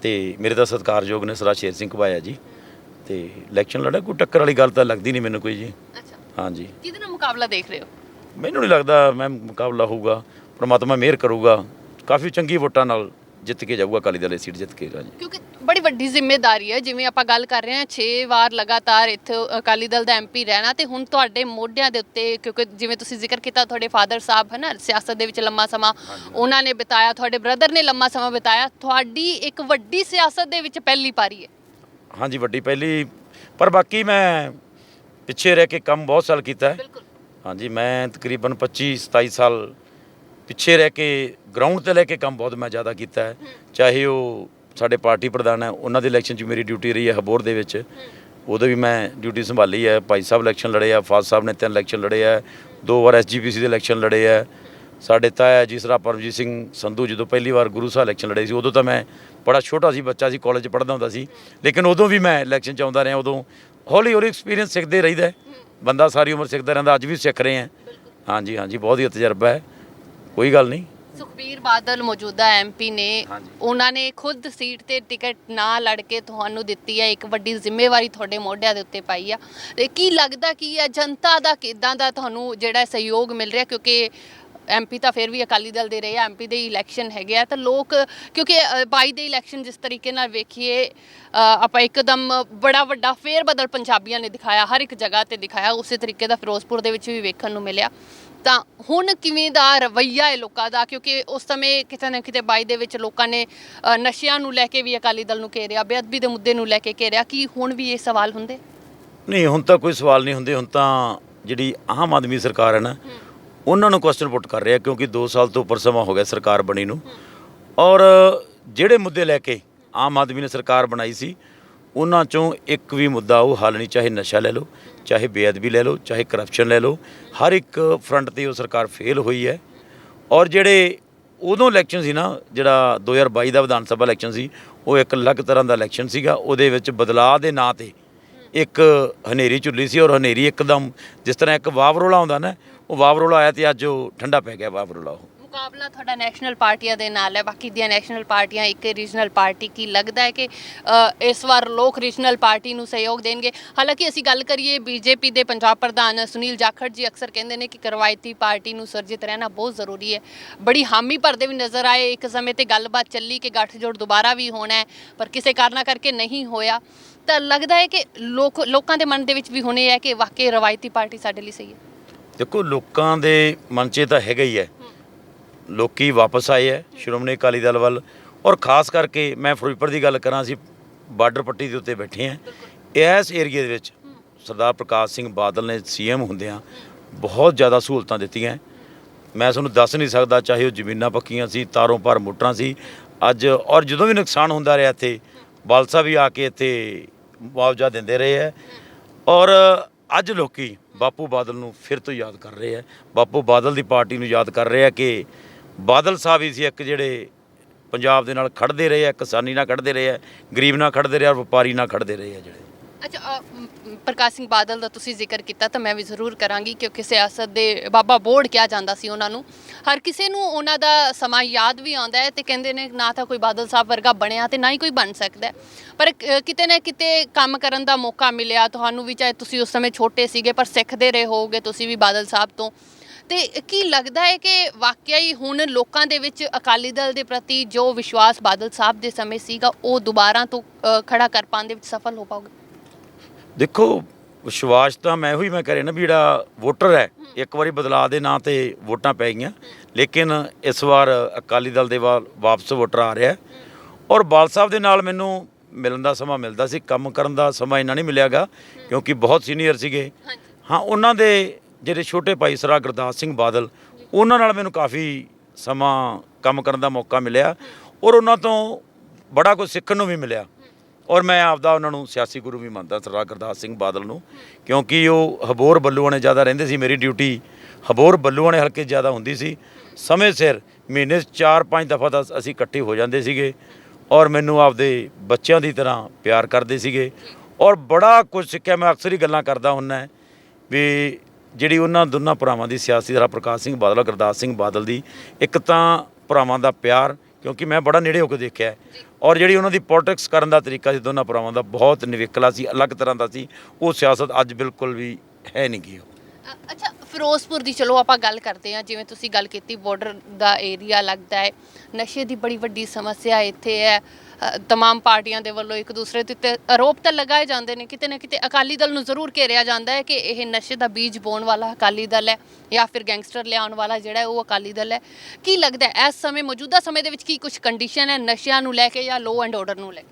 Speaker 1: ਤੇ ਮੇਰੇ ਤਾਂ ਸਤਿਕਾਰਯੋਗ ਨੇ ਸਰਦਾਰ ਸ਼ੇਰ ਸਿੰਘ ਘਬਾਇਆ ਜੀ। ਤੇ ਇਲੈਕਸ਼ਨ ਲੜਾ ਕੋਈ ਟੱਕਰ ਵਾਲੀ ਗੱਲ ਤਾਂ ਲੱਗਦੀ ਨਹੀਂ ਮੈਨੂੰ ਕੋਈ ਜੀ।
Speaker 2: ਅੱਛਾ।
Speaker 1: ਹਾਂਜੀ
Speaker 2: ਕਿਹਦੇ ਨਾਲ ਮੁਕਾਬਲਾ ਦੇਖ ਰਹੇ ਹੋ?
Speaker 1: ਮੈਨੂੰ ਨਹੀਂ ਲੱਗਦਾ ਮੈਂ ਮੁਕਾਬਲਾ ਹੋਊਗਾ ਪ੍ਰਮਾਤਮਾ ਮਿਹਰ ਕਰੂਗਾ। ਕਾਫੀ ਚੰਗੀ ਵੋਟਾਂ ਨਾਲ ਜਿੱਤ ਕੇ ਜਾਊਗਾ ਅਕਾਲੀ ਦਲ ਇਹ ਸੀਟ ਜਿੱਤ ਕੇ ਜੀ
Speaker 2: ਕਿਉਂਕਿ ਬੜੀ ਵੱਡੀ ਜ਼ਿੰਮੇਵਾਰੀ ਹੈ ਜਿਵੇਂ ਆਪਾਂ ਗੱਲ ਕਰ ਰਹੇ ਹਾਂ 6 ਵਾਰ ਲਗਾਤਾਰ ਇੱਥੇ ਅਕਾਲੀ ਦਲ ਦਾ ਐਮਪੀ ਰਹਿਣਾ ਤੇ ਹੁਣ ਤੁਹਾਡੇ ਮੋਢਿਆਂ ਦੇ ਉੱਤੇ ਕਿਉਂਕਿ ਜਿਵੇਂ ਤੁਸੀਂ ਜ਼ਿਕਰ ਕੀਤਾ ਤੁਹਾਡੇ ਫਾਦਰ ਸਾਹਿਬ ਹੈ ਨਾ ਸਿਆਸਤ ਦੇ ਵਿੱਚ ਲੰਮਾ ਸਮਾਂ ਉਹਨਾਂ ਨੇ ਬਿਤਾਇਆ ਤੁਹਾਡੇ ਬ੍ਰਦਰ ਨੇ ਲੰਮਾ ਸਮਾਂ ਬਿਤਾਇਆ ਤੁਹਾਡੀ ਇੱਕ ਵੱਡੀ ਸਿਆਸਤ ਦੇ ਵਿੱਚ ਪਹਿਲੀ ਪਾਰੀ ਹੈ।
Speaker 1: ਹਾਂਜੀ ਵੱਡੀ ਪਹਿਲੀ ਪਰ ਬਾਕੀ ਮੈਂ ਪਿੱਛੇ ਰਹਿ ਕੇ ਕੰਮ ਬਹੁਤ ਸਾਲ ਕੀਤਾ ਹੈ। ਹਾਂਜੀ ਮੈਂ ਤਕਰੀਬਨ 25 27 ਸਾਲ ਪਿੱਛੇ ਰਹਿ ਕੇ ਗਰਾਊਂਡ ਤੇ ਲੈ ਕੇ ਕੰਮ ਬਹੁਤ ਮੈਂ ਜ਼ਿਆਦਾ ਕੀਤਾ ਹੈ। ਚਾਹੇ ਉਹ ਸਾਡੇ ਪਾਰਟੀ ਪ੍ਰਧਾਨ ਹੈ, ਉਹਨਾਂ ਦੇ ਇਲੈਕਸ਼ਨ 'ਚ ਮੇਰੀ ਡਿਊਟੀ ਰਹੀ ਹੈ ਹਬੋਰ ਦੇ ਵਿੱਚ। ਉਦੋਂ ਵੀ ਮੈਂ ਡਿਊਟੀ ਸੰਭਾਲੀ ਹੈ। ਭਾਈ ਸਾਹਿਬ ਇਲੈਕਸ਼ਨ ਲੜੇ ਆ, ਫਾਜ਼ ਸਾਹਿਬ ਨੇ ਤਿੰਨ ਇਲੈਕਸ਼ਨ ਲੜੇ ਆ, ਦੋ ਵਾਰ ਐਸਜੀਪੀਸੀ ਦੇ ਇਲੈਕਸ਼ਨ ਲੜੇ ਆ। ਸਾਡੇ ਤਾਇਆ ਜੀ ਸਰਾ ਪਰਮਜੀਤ ਸਿੰਘ ਸੰਧੂ ਜਦੋਂ ਪਹਿਲੀ ਵਾਰ ਗੁਰੂ ਸਾਹਿਬ ਇਲੈਕਸ਼ਨ ਲੜੇ ਸੀ, ਉਦੋਂ ਤਾਂ ਮੈਂ ਬੜਾ ਛੋਟਾ ਸੀ, ਬੱਚਾ ਸੀ ਕਾਲਜ ਪੜ੍ਹਦਾ ਹੁੰਦਾ ਸੀ। ਲੇਕਿਨ ਉਦੋਂ ਵੀ ਮੈਂ ਇਲੈਕਸ਼ਨ 'ਚ ਆਉਂਦਾ ਰਿਹਾ, ਉਦੋਂ ਹੌਲੀ ਹੌਲੀ ਐਕਸਪੀਰੀਅੰਸ ਸਿੱਖਦੇ ਰਹੀਦਾ ਬੰਦਾ ਸਾਰੀ ਉਮਰ ਸਿੱਖਦਾ ਰਹਿੰਦਾ, ਅੱਜ ਵੀ ਸਿੱਖ ਰਹੇ ਹਾਂ ਹਾਂਜੀ ਹਾਂਜੀ, ਬਹੁਤ ਹੀ ਤਜਰਬਾ ਹੈ। ਕੋਈ ਗੱਲ ਨਹੀਂ।
Speaker 2: ਸੁਖਬੀਰ ਬਾਦਲ ਮੌਜੂਦਾ ਐਮਪੀ ਨੇ। ਉਹਨਾਂ ਨੇ ਖੁਦ ਸੀਟ ਤੇ ਟਿਕਟ ਨਾ ਲੜ ਕੇ ਤੁਹਾਨੂੰ ਦਿੱਤੀ ਹੈ ਇੱਕ ਵੱਡੀ ਜ਼ਿੰਮੇਵਾਰੀ ਤੁਹਾਡੇ ਮੋਢਿਆਂ ਦੇ ਉੱਤੇ ਪਾਈ ਆ। ਤੇ ਕੀ ਲੱਗਦਾ ਕੀ ਹੈ ਜਨਤਾ ਦਾ ਕਿਦਾਂ ਦਾ ਤੁਹਾਨੂੰ ਜਿਹੜਾ ਸਹਿਯੋਗ ਮਿਲ ਰਿਹਾ? ਕਿਉਂਕਿ ਐਮਪੀ ਤਾਂ ਫਿਰ ਵੀ ਅਕਾਲੀ ਦਲ ਦੇ ਰਹੇ ਆ ਐਮਪੀ ਦੇ ਇਲੈਕਸ਼ਨ ਹੈਗੇ ਆ ਤਾਂ ਲੋਕ ਕਿਉਂਕਿ 22 ਦੇ ਇਲੈਕਸ਼ਨ ਜਿਸ ਤਰੀਕੇ ਨਾਲ ਵੇਖੀਏ ਆਪਾਂ ਇੱਕਦਮ ਬੜਾ ਵੱਡਾ ਫੇਰ ਬਦਲ ਪੰਜਾਬੀਆਂ ਨੇ ਦਿਖਾਇਆ ਹਰ ਇੱਕ ਜਗ੍ਹਾ ਤੇ ਦਿਖਾਇਆ ਉਸੇ ਤਰੀਕੇ ਦਾ ਫਿਰੋਜ਼ਪੁਰ ਦੇ ਵਿੱਚ ਵੀ ਵੇਖਣ ਨੂੰ ਮਿਲਿਆ। ਤਾਂ ਹੁਣ ਕਿਵੇਂ ਦਾ ਰਵੱਈਆ ਹੈ ਲੋਕਾਂ ਦਾ? ਕਿਉਂਕਿ ਉਸ ਸਮੇਂ ਕਿਤੇ ਨਾ ਕਿਤੇ 22 ਦੇ ਵਿੱਚ ਲੋਕਾਂ ਨੇ ਅ, ਨਸ਼ਿਆਂ ਨੂੰ ਲੈ ਕੇ ਵੀ ਅਕਾਲੀ ਦਲ ਨੂੰ ਘੇਰਿਆ ਬੇਅਦਬੀ ਦੇ ਮੁੱਦੇ ਨੂੰ ਲੈ ਕੇ ਘੇਰਿਆ। ਕੀ ਹੁਣ ਵੀ ਇਹ ਸਵਾਲ ਹੁੰਦੇ?
Speaker 1: ਨਹੀਂ ਹੁਣ ਤਾਂ ਕੋਈ ਸਵਾਲ ਨਹੀਂ ਹੁੰਦੇ। ਹੁਣ ਤਾਂ ਜਿਹੜੀ ਆਮ ਆਦਮੀ ਸਰਕਾਰ ਹੈ ਨਾ ਉਹਨਾਂ ਨੂੰ ਕੁਐਸਚਨ ਪੁੱਟ ਕਰ ਰਿਹਾ ਕਿਉਂਕਿ 2 ਸਾਲ ਤੋਂ ਉੱਪਰ ਸਮਾਂ ਹੋ ਗਿਆ ਸਰਕਾਰ ਬਣੀ ਨੂੰ। ਔਰ ਜਿਹੜੇ ਮੁੱਦੇ ਲੈ ਕੇ ਆਮ ਆਦਮੀ ਨੇ ਸਰਕਾਰ ਬਣਾਈ ਸੀ ਉਹਨਾਂ ਚੋਂ ਇੱਕ ਵੀ ਮੁੱਦਾ ਉਹ ਹੱਲ ਨਹੀਂ ਚਾਹੇ ਨਸ਼ਾ ਲੈ ਲਓ ਚਾਹੇ ਬੇਅਦਬੀ ਲੈ ਲਓ, ਚਾਹੇ ਕਰਪਸ਼ਨ ਲੈ ਲਓ, ਹਰ ਇੱਕ ਫਰੰਟ ਤੇ ਉਹ ਸਰਕਾਰ ਫੇਲ ਹੋਈ ਹੈ। ਔਰ ਜਿਹੜੇ ਉਦੋਂ ਇਲੈਕਸ਼ਨ ਸੀ ਨਾ, ਜਿਹੜਾ 2022 ਦਾ ਵਿਧਾਨ ਸਭਾ ਇਲੈਕਸ਼ਨ ਸੀ, ਉਹ ਇੱਕ ਅਲੱਗ ਤਰ੍ਹਾਂ ਦਾ ਇਲੈਕਸ਼ਨ ਸੀਗਾ। ਉਹਦੇ ਵਿੱਚ ਬਦਲਾਅ ਦੇ ਨਾਂ ਤੇ ਇੱਕ ਹਨੇਰੀ ਝੁੱਲੀ ਸੀ ਔਰ ਹਨੇਰੀ ਇੱਕਦਮ ਜਿਸ ਤਰ੍ਹਾਂ ਇੱਕ ਵਾਵਰੋਲਾ ਹੁੰਦਾ ਨਾ, ਉਹ ਵਾਵਰੋਲਾ ਆਇਆ ਤੇ ਅੱਜ ਉਹ ਠੰਡਾ ਪੈ ਗਿਆ ਵਾਵਰੋਲਾ ਉਹ।
Speaker 2: ਮੁਕਾਬਲਾ ਤੁਹਾਡਾ ਨੈਸ਼ਨਲ ਪਾਰਟੀਆਂ ਦੇ ਨਾਲ ਹੈ। ਬਾਕੀ ਦੀਆਂ ਨੈਸ਼ਨਲ ਪਾਰਟੀਆਂ ਇੱਕ ਰੀਜਨਲ ਪਾਰਟੀ ਕੀ ਲੱਗਦਾ ਹੈ ਕਿ ਅ, ਇਸ ਵਾਰ ਲੋਕ ਰੀਜਨਲ ਪਾਰਟੀ ਨੂੰ ਸਹਿਯੋਗ ਦੇਣਗੇ? ਹਾਲਾਂਕਿ ਅਸੀਂ ਗੱਲ ਕਰੀਏ ਬੀਜੇਪੀ ਦੇ ਪੰਜਾਬ ਪ੍ਰਧਾਨ ਸੁਨੀਲ ਜਾਖੜ ਜੀ ਅਕਸਰ ਕਹਿੰਦੇ ਨੇ ਕਿ ਕਰਵਾਇਤੀ ਪਾਰਟੀ ਨੂੰ ਸਰਜਿਤ ਰਹਿਣਾ ਬਹੁਤ ਜ਼ਰੂਰੀ ਹੈ। ਬੜੀ ਹਾਮੀ ਭਰਦੇ ਵੀ ਨਜ਼ਰ ਆਏ। ਇੱਕ ਸਮੇਂ ਤੇ ਗੱਲਬਾਤ ਚੱਲੀ ਕਿ ਗੱਠਜੋੜ ਦੁਬਾਰਾ ਵੀ ਹੋਣਾ ਹੈ ਪਰ ਕਿਸੇ ਕਾਰਨਾਂ ਕਰਕੇ ਨਹੀਂ ਹੋਇਆ। ਤਾਂ ਲੱਗਦਾ ਹੈ ਕਿ ਲੋਕ ਲੋਕਾਂ ਦੇ ਮਨ ਦੇ ਵਿੱਚ ਵੀ ਹੋਣੇ ਹੈ ਕਿ ਵਾਕਈ ਰਵਾਇਤੀ ਪਾਰਟੀ ਸਾਡੇ ਲਈ ਸਹੀ ਹੈ।
Speaker 1: ਦੇਖੋ ਲੋਕਾਂ ਦੇ ਮਨ 'ਚ ਇਹ ਤਾਂ ਹੈਗਾ ਹੀ ਹੈ ਲੋਕੀ ਵਾਪਸ ਆਏ ਹੈ, ਸ਼੍ਰੋਮਣੀ ਅਕਾਲੀ ਦਲ ਵੱਲ। ਔਰ ਖਾਸ ਕਰਕੇ ਮੈਂ ਫਿਰੋਜ਼ਪੁਰ ਦੀ ਗੱਲ ਕਰਾਂ, ਅਸੀਂ ਬਾਰਡਰ ਪੱਟੀ ਦੇ ਉੱਤੇ ਬੈਠੇ ਹਾਂ। ਇਸ ਏਰੀਏ ਦੇ ਵਿੱਚ ਸਰਦਾਰ ਪ੍ਰਕਾਸ਼ ਸਿੰਘ ਬਾਦਲ ਨੇ ਸੀਐਮ ਹੁੰਦਿਆਂ ਬਹੁਤ ਜ਼ਿਆਦਾ ਸਹੂਲਤਾਂ ਦਿੱਤੀਆਂ ਮੈਂ ਤੁਹਾਨੂੰ ਦੱਸ ਨਹੀਂ ਸਕਦਾ, ਚਾਹੇ ਉਹ ਜ਼ਮੀਨਾਂ ਪੱਕੀਆਂ ਸੀ, ਤਾਰੋਂ ਪਾਰ ਮੋਟਰਾਂ ਸੀ, ਅੱਜ ਔਰ ਜਦੋਂ ਵੀ ਨੁਕਸਾਨ ਹੁੰਦਾ ਰਿਹਾ ਇੱਥੇ, ਬਾਲਸਾ ਵੀ ਆ ਕੇ ਇੱਥੇ ਮੁਆਵਜ਼ਾ ਦਿੰਦੇ ਰਹੇ ਹੈ। ਔਰ ਅੱਜ ਲੋਕੀ ਬਾਪੂ ਬਾਦਲ ਨੂੰ ਫਿਰ ਤੋਂ ਯਾਦ ਕਰ ਰਹੇ ਹੈ। ਬਾਪੂ ਬਾਦਲ ਦੀ ਪਾਰਟੀ ਨੂੰ ਯਾਦ ਕਰ ਰਹੇ ਆ ਕਿ ਬਾਦਲ ਸਾਹਿਬ ਵੀ ਸੀ ਇੱਕ ਜਿਹੜੇ ਪੰਜਾਬ ਦੇ ਨਾਲ ਖੜਦੇ ਰਹੇ ਆ ਕਿਸਾਨੀ ਨਾਲ ਖੜਦੇ ਰਹੇ ਆ ਗਰੀਬ ਨਾਲ ਖੜਦੇ ਰਹੇ ਆ ਵਪਾਰੀ ਨਾਲ ਖੜਦੇ ਰਹੇ ਆ ਜਿਹੜੇ।
Speaker 2: ਅੱਛਾ ਅ, ਮ, ਪ੍ਰਕਾਸ਼ ਸਿੰਘ ਬਾਦਲ ਦਾ ਤੁਸੀਂ ਜ਼ਿਕਰ ਕੀਤਾ ਤਾਂ ਮੈਂ ਵੀ ਜ਼ਰੂਰ ਕਰਾਂਗੀ ਕਿਉਂਕਿ ਸਿਆਸਤ ਦੇ ਬਾਬਾ ਬੋੜ ਕਿਹਾ ਜਾਂਦਾ ਸੀ ਉਹਨਾਂ ਨੂੰ। ਹਰ ਕਿਸੇ ਨੂੰ ਉਹਨਾਂ ਦਾ ਸਮਾਂ ਯਾਦ ਵੀ ਆਉਂਦਾ ਹੈ ਤੇ ਕਹਿੰਦੇ ਨੇ ਨਾ ਤਾਂ ਕੋਈ ਬਾਦਲ ਸਾਹਿਬ ਵਰਗਾ ਬਣਿਆ ਤੇ ਨਾ ਹੀ ਕੋਈ ਬਣ ਸਕਦਾ ਹੈ। ਪਰ ਅ, ਕਿਤੇ ਨਾ ਕਿਤੇ ਕੰਮ ਕਰਨ ਦਾ ਮੌਕਾ ਮਿਲਿਆ। ਤੁਹਾਨੂੰ ਵੀ ਚਾਹੇ ਤੁਸੀਂ ਉਸ ਸਮੇਂ ਛੋਟੇ ਸੀਗੇ ਪਰ ਸਿੱਖਦੇ ਰਹੇ ਹੋਗੇ ਤੁਸੀਂ ਵੀ ਬਾਦਲ ਸਾਹਿਬ ਤੋਂ। ਤੇ ਕੀ ਲੱਗਦਾ ਹੈ ਕਿ ਵਾਕਿਆ ਹੀ ਹੁਣ ਲੋਕਾਂ ਦੇ ਵਿੱਚ ਅਕਾਲੀ ਦਲ ਦੇ ਪ੍ਰਤੀ ਜੋ ਵਿਸ਼ਵਾਸ ਬਾਦਲ ਸਾਹਿਬ ਦੇ ਸਮੇਂ ਸੀਗਾ ਉਹ ਦੁਬਾਰਾ ਤੋਂ ਖੜਾ ਕਰ ਪਾਉਣ ਦੇ ਵਿੱਚ ਸਫਲ ਹੋ ਪਾਓਗੇ
Speaker 1: ਦੇਖੋ ਵਿਸ਼ਵਾਸ ਤਾਂ ਮੈਂ ਉਹੀ ਮੈਂ ਕਰੇ ਨਾ ਵੀ ਜਿਹੜਾ ਵੋਟਰ ਹੈ ਇੱਕ ਵਾਰੀ ਬਦਲਾਅ ਦੇ ਨਾਂ ਤੇ ਵੋਟਾਂ ਪੈ ਗਈਆਂ। ਲੇਕਿਨ ਇਸ ਵਾਰ ਅਕਾਲੀ ਦਲ ਦੇ ਵਾਪਸ ਵੋਟਰ ਆ ਰਿਹਾ। ਔਰ ਬਾਲ ਸਾਹਿਬ ਦੇ ਨਾਲ ਮੈਨੂੰ ਮਿਲਣ ਦਾ ਸਮਾਂ ਮਿਲਦਾ ਸੀ ਕੰਮ ਕਰਨ ਦਾ ਸਮਾਂ ਇੰਨਾ ਨਹੀਂ ਮਿਲਿਆਗਾ ਕਿਉਂਕਿ ਬਹੁਤ ਸੀਨੀਅਰ ਸੀਗੇ। ਹਾਂ ਉਹਨਾਂ ਦੇ ਜਿਹੜੇ ਛੋਟੇ ਭਾਈ ਸਰਾ ਗੁਰਦਾਸ ਸਿੰਘ ਬਾਦਲ, ਉਹਨਾਂ ਨਾਲ ਮੈਨੂੰ ਕਾਫੀ ਸਮਾਂ ਕੰਮ ਕਰਨ ਦਾ ਮੌਕਾ ਮਿਲਿਆ ਔਰ ਉਹਨਾਂ ਤੋਂ ਬੜਾ ਕੁਝ ਸਿੱਖਣ ਨੂੰ ਵੀ ਮਿਲਿਆ। ਔਰ ਮੈਂ ਆਪਦਾ ਉਹਨਾਂ ਨੂੰ ਸਿਆਸੀ ਗੁਰੂ ਵੀ ਮੰਨਦਾ ਸਰਦਾਰ ਗੁਰਦਾਸ ਸਿੰਘ ਬਾਦਲ ਨੂੰ, ਕਿਉਂਕਿ ਉਹ ਹਬੋਰ ਬੱਲੂਆਣੇ ਜ਼ਿਆਦਾ ਰਹਿੰਦੇ ਸੀ, ਮੇਰੀ ਡਿਊਟੀ ਹਬੋਰ ਬੱਲੂਆਣੇ ਹਲਕੇ ਜ਼ਿਆਦਾ ਹੁੰਦੀ ਸੀ। ਸਮੇਂ ਸਿਰ ਮਹੀਨੇ 'ਚ 4-5 ਦਫਾ ਤਾਂ ਅਸੀਂ ਇਕੱਠੇ ਹੋ ਜਾਂਦੇ ਸੀਗੇ ਔਰ ਮੈਨੂੰ ਆਪਦੇ ਬੱਚਿਆਂ ਦੀ ਤਰ੍ਹਾਂ ਪਿਆਰ ਕਰਦੇ ਸੀਗੇ। ਔਰ ਬੜਾ ਕੁਝ ਸਿੱਖਿਆ, ਮੈਂ ਅਕਸਰ ਹੀ ਗੱਲਾਂ ਕਰਦਾ ਹੁੰਨਾ ਵੀ ਜਿਹੜੀ ਉਹਨਾਂ ਦੋਨਾਂ ਭਰਾਵਾਂ ਦੀ ਸਿਆਸੀ ਧਾਰਾ ਪ੍ਰਕਾਸ਼ ਸਿੰਘ ਬਾਦਲ ਔਰ ਗੁਰਦਾਸ ਸਿੰਘ ਬਾਦਲ ਦੀ ਇੱਕ ਤਾਂ ਭਰਾਵਾਂ ਦਾ ਪਿਆਰ ਕਿਉਂਕਿ ਮੈਂ ਬੜਾ ਨੇੜੇ ਹੋ ਕੇ ਦੇਖਿਆ ਹੈ। ਔਰ ਜਿਹੜੀ ਉਹਨਾਂ ਦੀ ਪੋਲਿਟਿਕਸ ਕਰਨ ਦਾ ਤਰੀਕਾ ਸੀ ਦੋਨਾਂ ਭਰਾਵਾਂ ਦਾ ਬਹੁਤ ਨਿਵੇਕਲਾ ਸੀ ਅਲੱਗ ਤਰ੍ਹਾਂ ਦਾ ਸੀ ਉਹ ਸਿਆਸਤ ਅੱਜ ਬਿਲਕੁਲ ਵੀ ਹੈ ਨਹੀਂ ਗੀ ਉਹ
Speaker 2: ਅ- ਅੱਛਾ ਫਿਰੋਜ਼ਪੁਰ ਦੀ ਚਲੋ ਆਪਾਂ ਗੱਲ ਕਰਦੇ ਹਾਂ ਜਿਵੇਂ ਤੁਸੀਂ ਗੱਲ ਕੀਤੀ ਬਾਰਡਰ ਦਾ ਏਰੀਆ ਲੱਗਦਾ ਹੈ ਨਸ਼ੇ ਦੀ ਬੜੀ ਵੱਡੀ ਸਮੱਸਿਆ ਇੱਥੇ ਹੈ ਤਮਾਮ ਪਾਰਟੀਆਂ ਦੇ ਵੱਲੋਂ ਇੱਕ ਦੂਸਰੇ ਦੇ ਉੱਤੇ ਆਰੋਪ ਤਾਂ ਲਗਾਏ ਜਾਂਦੇ ਨੇ ਕਿਤੇ ਨਾ ਕਿਤੇ ਅਕਾਲੀ ਦਲ ਨੂੰ ਜ਼ਰੂਰ ਘੇਰਿਆ ਜਾਂਦਾ ਹੈ ਕਿ ਇਹ ਨਸ਼ੇ ਦਾ ਬੀਜ ਬੋਣ ਵਾਲਾ ਅਕਾਲੀ ਦਲ ਹੈ ਜਾਂ ਫਿਰ ਗੈਂਗਸਟਰ ਲਿਆਉਣ ਵਾਲਾ ਜਿਹੜਾ ਉਹ ਅਕਾਲੀ ਦਲ ਹੈ। ਕੀ ਲੱਗਦਾ ਹੈ ਇਸ ਸਮੇਂ ਮੌਜੂਦਾ ਸਮੇਂ ਦੇ ਵਿੱਚ ਕੀ ਕੁਝ ਕੰਡੀਸ਼ਨ ਹੈ ਨਸ਼ਿਆਂ ਨੂੰ ਲੈ ਕੇ ਜਾਂ ਲੋ ਐਂਡ ਆਰਡਰ ਨੂੰ ਲੈ ਕੇ?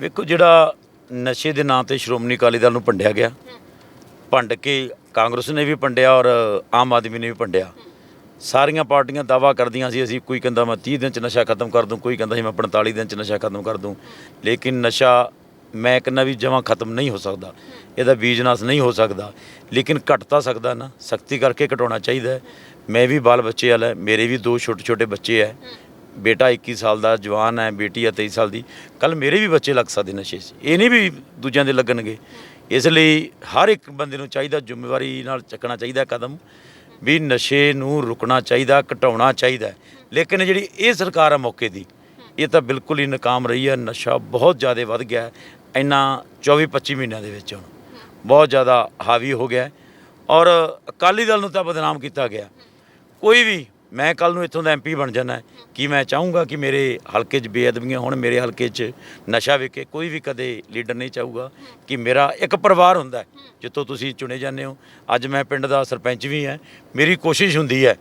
Speaker 1: ਵੇਖੋ ਜਿਹੜਾ ਨਸ਼ੇ ਦੇ ਨਾਂ ਤੇ ਸ਼੍ਰੋਮਣੀ ਅਕਾਲੀ ਦਲ ਨੂੰ ਭੰਡਿਆ ਗਿਆ ਭੰਡ ਕੇ ਕਾਂਗਰਸ ਨੇ ਵੀ ਭੰਡਿਆ ਔਰ ਆਮ ਆਦਮੀ ਨੇ ਵੀ ਭੰਡਿਆ ਸਾਰੀਆਂ ਪਾਰਟੀਆਂ ਦਾਵਾ ਕਰਦੀਆਂ ਸੀ, ਅਸੀਂ ਕੋਈ ਕਹਿੰਦਾ ਮੈਂ 30 ਦਿਨ ਚ ਨਸ਼ਾ ਖਤਮ ਕਰ ਦੂੰ, ਕੋਈ ਕਹਿੰਦਾ ਸੀ ਮੈਂ 45 ਦਿਨ ਚ ਨਸ਼ਾ ਖਤਮ ਕਰ ਦੂੰ। ਲੇਕਿਨ ਨਸ਼ਾ ਮੈਂ ਕਹਿੰਦਾ ਵੀ ਜਮਾਂ ਖਤਮ ਨਹੀਂ ਹੋ ਸਕਦਾ। ਇਹਦਾ ਬੀਜਨਾਸ ਨਹੀਂ ਹੋ ਸਕਦਾ। ਲੇਕਿਨ ਘਟ ਤਾਂ ਸਕਦਾ ਨਾ, ਸਖਤੀ ਕਰਕੇ ਘਟਾਉਣਾ ਚਾਹੀਦਾ ਹੈ। ਮੈਂ ਵੀ ਬਾਲ ਬੱਚੇ ਵਾਲਾ ਮੇਰੇ ਵੀ ਦੋ ਛੋਟੇ ਛੋਟੇ ਬੱਚੇ ਹੈ। ਬੇਟਾ 21 ਸਾਲ ਦਾ, ਜਵਾਨ ਹੈ, ਬੇਟੀ ਹੈ 23 ਸਾਲ ਦੀ। ਕੱਲ ਮੇਰੇ ਵੀ ਬੱਚੇ ਲੱਗ ਸਕਦੇ ਨਸ਼ੇ 'ਚ। ਇਹ ਨਹੀਂ ਵੀ ਦੂਜਿਆਂ ਦੇ ਲੱਗਣਗੇ। ਇਸ ਲਈ ਹਰ ਇੱਕ ਬੰਦੇ ਨੂੰ ਚਾਹੀਦਾ, ਜ਼ਿੰਮੇਵਾਰੀ ਨਾਲ ਚੱਕਣਾ ਚਾਹੀਦਾ ਕਦਮ। ਵੀ ਨਸ਼ੇ ਨੂੰ ਰੁਕਣਾ ਚਾਹੀਦਾ, ਘਟਾਉਣਾ ਚਾਹੀਦਾ। ਲੇਕਿਨ ਜਿਹੜੀ ਇਹ ਸਰਕਾਰ ਆ ਮੌਕੇ ਦੀ, ਇਹ ਤਾਂ ਬਿਲਕੁਲ ਹੀ ਨਾਕਾਮ ਰਹੀ ਹੈ ਨਸ਼ਾ ਬਹੁਤ ਜ਼ਿਆਦਾ ਵੱਧ ਗਿਆ ਹੈ ਇੰਨਾ 24 25 ਮਹੀਨਿਆਂ ਦੇ ਵਿੱਚ ਹੁਣ। ਬਹੁਤ ਜ਼ਿਆਦਾ ਹਾਵੀ ਹੋ ਗਿਆ ਔਰ ਅਕਾਲੀ ਦਲ ਨੂੰ ਤਾਂ ਬਦਨਾਮ ਕੀਤਾ ਗਿਆ। ਕੋਈ ਵੀ ਮੈਂ ਕੱਲ ਨੂੰ ਇੱਥੋਂ ਦਾ ਐਮਪੀ ਬਣ ਜਾਣਾ ਕਿ ਮੈਂ ਚਾਹੂੰਗਾ ਕਿ ਮੇਰੇ ਹਲਕੇ 'ਚ ਬੇਅਦਬੀਆਂ ਹੋਣ, ਮੇਰੇ ਹਲਕੇ 'ਚ ਨਸ਼ਾ ਵਿਕੇ ਕੋਈ ਵੀ ਕਦੇ ਲੀਡਰ ਨਹੀਂ ਚਾਹੂਗਾ ਕਿ ਮੇਰਾ ਇੱਕ ਪਰਿਵਾਰ ਹੁੰਦਾ ਜਿੱਥੋਂ ਤੁਸੀਂ ਚੁਣੇ ਜਾਂਦੇ ਹੋ। ਅੱਜ ਮੈਂ ਪਿੰਡ ਦਾ ਸਰਪੰਚ ਵੀ ਹਾਂ। ਮੇਰੀ ਕੋਸ਼ਿਸ਼ ਹੁੰਦੀ ਹੈ,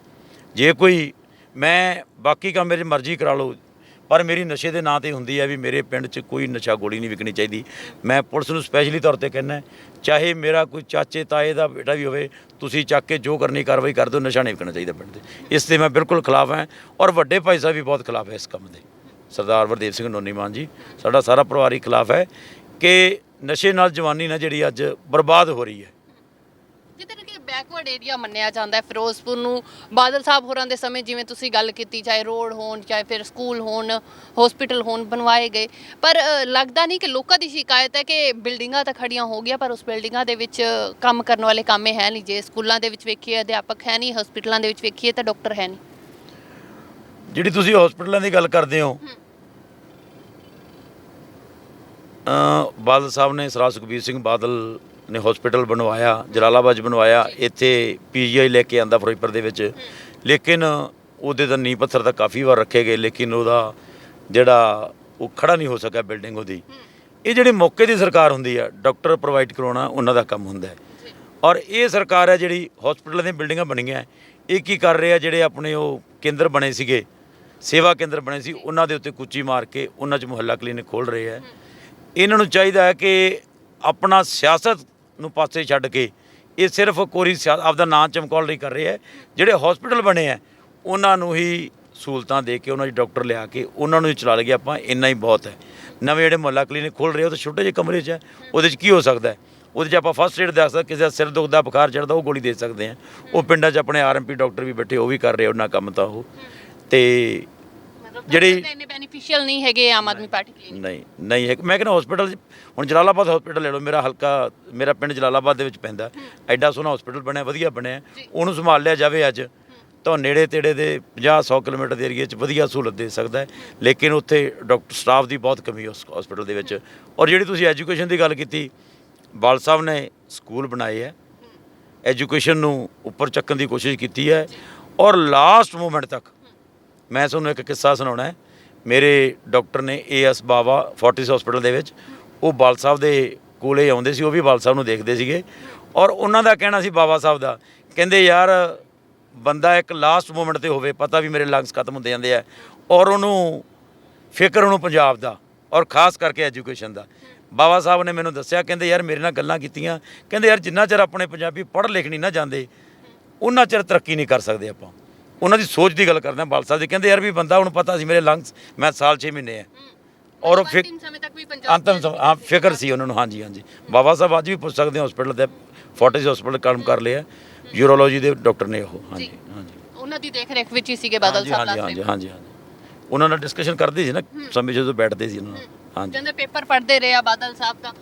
Speaker 1: ਜੇ ਕੋਈ ਮੈਂ ਬਾਕੀ ਕੰਮ ਮੇਰੀ ਮਰਜ਼ੀ ਕਰਾ ਲਓ ਪਰ ਮੇਰੀ ਨਸ਼ੇ ਦੇ ਨਾਂ ਤੇ ਹੁੰਦੀ ਹੈ ਵੀ ਮੇਰੇ ਪਿੰਡ 'ਚ ਕੋਈ ਨਸ਼ਾ ਗੋਲੀ ਨਹੀਂ ਵਿਕਣੀ ਚਾਹੀਦੀ। ਮੈਂ ਪੁਲਿਸ ਨੂੰ ਸਪੈਸ਼ਲੀ ਤੌਰ ਤੇ ਕਹਿੰਦਾ, ਚਾਹੇ ਮੇਰਾ ਕੋਈ ਚਾਚੇ, ਤਾਏ ਦਾ ਬੇਟਾ ਵੀ ਹੋਵੇ, ਤੁਸੀਂ ਚੱਕ ਕੇ ਜੋ ਕਰਨੀ ਕਾਰਵਾਈ ਕਰ ਦਿਓ, ਨਸ਼ਾ ਨਹੀਂ ਵਿਕਣਾ ਚਾਹੀਦਾ ਪਿੰਡ ਦੇ। ਇਸ ਤੇ ਮੈਂ ਬਿਲਕੁਲ ਖਿਲਾਫ ਹਾਂ ਔਰ ਵੱਡੇ ਭਾਈ ਸਾਹਿਬ ਵੀ ਬਹੁਤ ਖਿਲਾਫ ਹੈ ਇਸ ਕੰਮ ਦੇ। ਸਰਦਾਰ ਵਰਦੇਵ ਸਿੰਘ ਨੋਨੀ ਮਾਨ ਜੀ, ਸਾਡਾ ਸਾਰਾ ਪਰਿਵਾਰ ਹੀ ਖਿਲਾਫ ਹੈ ਕਿ ਨਸ਼ੇ ਨਾਲ ਜਵਾਨੀ ਨਾ ਜਿਹੜੀ ਅੱਜ ਬਰਬਾਦ ਹੋ ਰਹੀ ਹੈ।
Speaker 2: ਬੈਕਵਰਡ ਏਰੀਆ ਮੰਨਿਆ ਜਾਂਦਾ ਹੈ ਫਿਰੋਜ਼ਪੁਰ ਨੂੰ। ਬਾਦਲ ਸਾਹਿਬ ਹੋਰਾਂ ਦੇ ਸਮੇਂ ਜਿਵੇਂ ਤੁਸੀਂ ਗੱਲ ਕੀਤੀ ਚਾਹੇ ਰੋਡ ਹੋਣ ਚਾਹੇ ਫਿਰ ਸਕੂਲ ਹੋਣ ਹਸਪੀਟਲ ਹੋਣ ਬਣਵਾਏ ਗਏ। ਪਰ ਅ, ਲੱਗਦਾ ਨਹੀਂ ਕਿ ਲੋਕਾਂ ਦੀ ਸ਼ਿਕਾਇਤ ਹੈ ਕਿ ਬਿਲਡਿੰਗਾਂ ਤਾਂ ਖੜੀਆਂ ਹੋ ਗਈਆਂ ਪਰ ਉਸ ਬਿਲਡਿੰਗਾਂ ਦੇ ਵਿੱਚ ਕੰਮ ਕਰਨ ਵਾਲੇ ਕਾਮੇ ਹੈ ਨਹੀਂ। ਜੇ ਸਕੂਲਾਂ ਦੇ ਵਿੱਚ ਵੇਖੀਏ ਅਧਿਆਪਕ ਹੈ ਨਹੀਂ ਹਸਪੀਟਲਾਂ ਦੇ ਵਿੱਚ ਵੇਖੀਏ ਤਾਂ ਡਾਕਟਰ ਹੈ ਨਹੀਂ।
Speaker 1: ਜਿਹੜੀ ਤੁਸੀਂ ਹਸਪੀਟਲਾਂ ਦੀ ਗੱਲ ਕਰਦੇ ਹੋ। ਅ ਬਾਦਲ ਸਾਹਿਬ ਨੇ ਸਰਦਾਰ ਸੁਖਬੀਰ ਸਿੰਘ ਬਾਦਲ ਨੇ ਹਸਪੀਟਲ ਬਣਵਾਇਆ ਜਲਾਲਾਬਾਦ ਬਣਵਾਇਆ ਇੱਥੇ ਪੀਜੀਆਈ ਲੈ ਕੇ ਆਂਦਾ ਫਿਰੋਜ਼ਪੁਰ ਦੇ ਵਿੱਚ। ਲੇਕਿਨ ਉਹਦੇ ਤਾਂ ਨੀਂਹ ਪੱਥਰ ਤਾਂ ਕਾਫੀ ਵਾਰ ਰੱਖੇ ਗਏ ਲੇਕਿਨ ਉਹਦਾ ਜਿਹੜਾ ਉਹ ਖੜਾ ਨਹੀਂ ਹੋ ਸਕਿਆ ਬਿਲਡਿੰਗ ਉਹਦੀ। ਇਹ ਜਿਹੜੀ ਮੌਕੇ ਦੀ ਸਰਕਾਰ ਹੁੰਦੀ ਹੈ ਡਾਕਟਰ ਪ੍ਰੋਵਾਈਡ ਕਰਾਉਣਾ ਉਹਨਾਂ ਦਾ ਕੰਮ ਹੁੰਦਾ ਹੈ। ਔਰ ਇਹ ਸਰਕਾਰ ਹੈ ਜਿਹੜੀ ਹਸਪੀਟਲਾਂ ਦੀਆਂ ਬਿਲਡਿੰਗਾਂ ਬਣੀਆਂ ਇਹ ਕੀ ਕਰ ਰਹੇ ਆ ਜਿਹੜੇ ਆਪਣੇ ਉਹ ਕੇਂਦਰ ਬਣੇ ਸੀਗੇ ਸੇਵਾ ਕੇਂਦਰ ਬਣੇ ਸੀ ਉਹਨਾਂ ਦੇ ਉੱਤੇ ਕੁੱਚੀ ਮਾਰ ਕੇ ਉਹਨਾਂ 'ਚ ਮੁਹੱਲਾ ਕਲੀਨਿਕ ਖੋਲ ਰਹੇ ਆ। ਇਹਨਾਂ ਨੂੰ ਚਾਹੀਦਾ ਹੈ ਕਿ ਆਪਣਾ ਸਿਆਸਤ ਨੂੰ ਪਾਸੇ ਛੱਡ ਕੇ ਇਹ ਸਿਰਫ ਕੋਰੀ ਸਿਆ- ਆਪਦਾ ਨਾਂ ਚਮਕਾਉਣ ਲਈ ਕਰ ਰਹੇ ਹੈ। ਜਿਹੜੇ ਹਸਪੀਟਲ ਬਣੇ ਆ ਉਹਨਾਂ ਨੂੰ ਹੀ ਸਹੂਲਤਾਂ ਦੇ ਕੇ ਉਹਨਾਂ 'ਚ ਡਾਕਟਰ ਲਿਆ ਕੇ ਉਹਨਾਂ ਨੂੰ ਹੀ ਚਲਾ ਲਈਏ ਆਪਾਂ ਇੰਨਾ ਹੀ ਬਹੁਤ ਹੈ। ਨਵੇਂ ਜਿਹੜੇ ਮੁਹੱਲਾ ਕਲੀਨਿਕ ਖੋਲ ਰਹੇ ਆ, ਉਹ ਤਾਂ ਛੋਟੇ ਜਿਹੇ ਕਮਰੇ 'ਚ ਹੈ ਉਹਦੇ 'ਚ ਕੀ ਹੋ ਸਕਦਾ ਹੈ? ਉਹਦੇ 'ਚ ਆਪਾਂ ਫਸਟ ਏਡ ਦੱਸ ਸਕਦੇ ਕਿਸੇ ਦਾ ਸਿਰ ਦੁਖਦਾ ਬੁਖਾਰ ਚੜਦਾ ਉਹ ਗੋਲੀ ਦੇ ਸਕਦੇ ਆ ਉਹ ਪਿੰਡਾਂ 'ਚ ਆਪਣੇ ਆਰਐਮਪੀ ਡਾਕਟਰ ਵੀ ਬੈਠੇ ਉਹ ਵੀ ਕਰ ਰਹੇ ਉਹਨਾਂ ਕੰਮ ਤਾਂ ਉਹ। ਤੇ ਜਿਹੜੀ-
Speaker 2: ਇੰਨੇ ਬੈਨੀਫੀਸ਼ੀਅਲ ਨਹੀਂ ਹੈਗੇ ਆਮ ਆਦਮੀ ਪਾਰਟੀ ਲਈ।
Speaker 1: ਨਹੀਂ ਨਹੀਂ ਹੈ ਮੈਂ ਕਹਿੰਦਾ ਹਸਪੀਟਲ ਹੁਣ ਜਲਾਲਾਬਾਦ ਹਸਪੀਟਲ ਲੈ ਲਓ ਮੇਰਾ ਹਲਕਾ ਮੇਰਾ ਪਿੰਡ ਜਲਾਲਾਬਾਦ ਦੇ ਵਿੱਚ ਪੈਂਦਾ ਐਡਾ ਸੋਹਣਾ ਹਸਪੀਟਲ ਬਣਿਆ ਵਧੀਆ ਬਣਿਆ ਉਹਨੂੰ ਸੰਭਾਲ ਲਿਆ ਜਾਵੇ ਅੱਜ। ਤਾਂ ਨੇੜੇ ਤੇੜੇ ਦੇ 50 100 ਕਿਲੋਮੀਟਰ ਦੇ ਏਰੀਏ 'ਚ ਵਧੀਆ ਸਹੂਲਤ ਦੇ ਸਕਦਾ ਹੈ। ਲੇਕਿਨ ਉੱਥੇ ਡਾਕਟਰ ਸਟਾਫ ਦੀ ਬਹੁਤ ਕਮੀ ਹੈ ਉਸ ਹਸਪੀਟਲ ਦੇ ਵਿੱਚ। ਔਰ ਜਿਹੜੀ ਤੁਸੀਂ ਐਜੂਕੇਸ਼ਨ ਦੀ ਗੱਲ ਕੀਤੀ ਬਾਲ ਸਾਹਿਬ ਨੇ ਸਕੂਲ ਬਣਾਏ ਹੈ। ਐਜੂਕੇਸ਼ਨ ਨੂੰ ਉੱਪਰ ਚੱਕਣ ਦੀ ਕੋਸ਼ਿਸ਼ ਕੀਤੀ ਹੈ। ਔਰ ਲਾਸਟ ਮੂਮੈਂਟ ਤੱਕ ਮੈਂ ਤੁਹਾਨੂੰ ਇੱਕ ਕਿੱਸਾ ਸੁਣਾਉਣਾ ਮੇਰੇ ਡਾਕਟਰ ਨੇ ਏਐਸ ਬਾਵਾ ਫੋਰਟਿਸ ਹਸਪੀਟਲ ਦੇ ਵਿੱਚ, ਉਹ ਬਾਲ ਸਾਹਿਬ ਦੇ ਕੋਲੇ ਆਉਂਦੇ ਸੀ, ਉਹ ਵੀ ਬਾਲ ਸਾਹਿਬ ਨੂੰ ਦੇਖਦੇ ਸੀਗੇ। ਔਰ ਉਹਨਾਂ ਦਾ ਕਹਿਣਾ ਸੀ ਬਾਬਾ ਸਾਹਿਬ ਦਾ, ਕਹਿੰਦੇ ਯਾਰ ਬੰਦਾ ਇੱਕ ਲਾਸਟ ਮੂਮੈਂਟ ਤੇ ਹੋਵੇ, ਪਤਾ ਵੀ ਮੇਰੇ ਲੰਗਸ ਖਤਮ ਹੁੰਦੇ ਜਾਂਦੇ ਆ। ਔਰ ਉਹਨੂੰ ਫਿਕਰ ਉਹਨੂੰ ਪੰਜਾਬ ਦਾ, ਔਰ ਖਾਸ ਕਰਕੇ ਐਜੂਕੇਸ਼ਨ ਦਾ। ਬਾਬਾ ਸਾਹਿਬ ਨੇ ਮੈਨੂੰ ਦੱਸਿਆ, ਕਹਿੰਦੇ ਯਾਰ ਮੇਰੇ ਨਾਲ ਗੱਲਾਂ ਕੀਤੀਆਂ। ਕਹਿੰਦੇ ਯਾਰ ਜਿੰਨਾ ਚਿਰ ਆਪਣੇ ਪੰਜਾਬੀ ਪੜ੍ਹ ਲਿਖ ਨਹੀਂ ਨਾ ਜਾਂਦੇ ਉਹਨਾਂ ਚਿਰ ਤਰੱਕੀ ਨਹੀਂ ਕਰ ਸਕਦੇ ਆਪਾਂ। ਉਹਨਾਂ ਦੀ ਸੋਚ ਦੀ ਗੱਲ ਕਰਦੇ ਹਾਂ ਬਾਲ ਸਾਹਿਬ ਜੀ। ਕਹਿੰਦੇ ਯਾਰ ਵੀ ਬੰਦਾ ਹੁਣ ਪਤਾ ਸੀ ਮੇਰੇ ਲੰਗਸ ਮੈਂ ਸਾਲ 6 ਮਹੀਨੇ ਆ। ਔਰ ਉਹ ਫਿਕ
Speaker 2: ਅੰਤਿਮ
Speaker 1: ਹਾਂ ਫਿਕਰ ਸੀ ਉਹਨਾਂ ਨੂੰ ਹਾਂਜੀ ਹਾਂਜੀ। ਬਾਬਾ ਸਾਹਿਬ ਅੱਜ ਵੀ ਪੁੱਛ ਸਕਦੇ ਹਸਪੀਟਲ ਦੇ ਫੋਰਟਿਸ ਹਸਪੀਟਲ ਕੰਮ ਕਰ ਲਿਆ। ਯੂਰੋਲੋਜੀ ਦੇ ਡਾਕਟਰ ਨੇ ਉਹ ਹਾਂਜੀ ਹਾਂਜੀ।
Speaker 2: ਉਹਨਾਂ ਦੀ ਦੇਖ ਰੇਖ ਵਿੱਚ ਹੀ ਸੀਗੇ ਬਾਦਲ ਸਾਹਿਬ ਲਾਸਟ
Speaker 1: ਹਾਂਜੀ ਹਾਂਜੀ ਹਾਂਜੀ। ਉਹਨਾਂ ਨਾਲ ਡਿਸਕਸ਼ਨ ਕਰਦੇ ਸੀ ਨਾ ਸਮੇਂ ਜਦੋਂ ਬੈਠਦੇ ਸੀ ਉਹਨਾਂ ਨਾਲ। ਹਾਂਜੀ।
Speaker 2: ਕਹਿੰਦੇ ਪੇਪਰ ਪੜ੍ਹਦੇ ਰਹੇ ਆ ਬਾਦਲ ਸਾਹਿਬ ਦਾ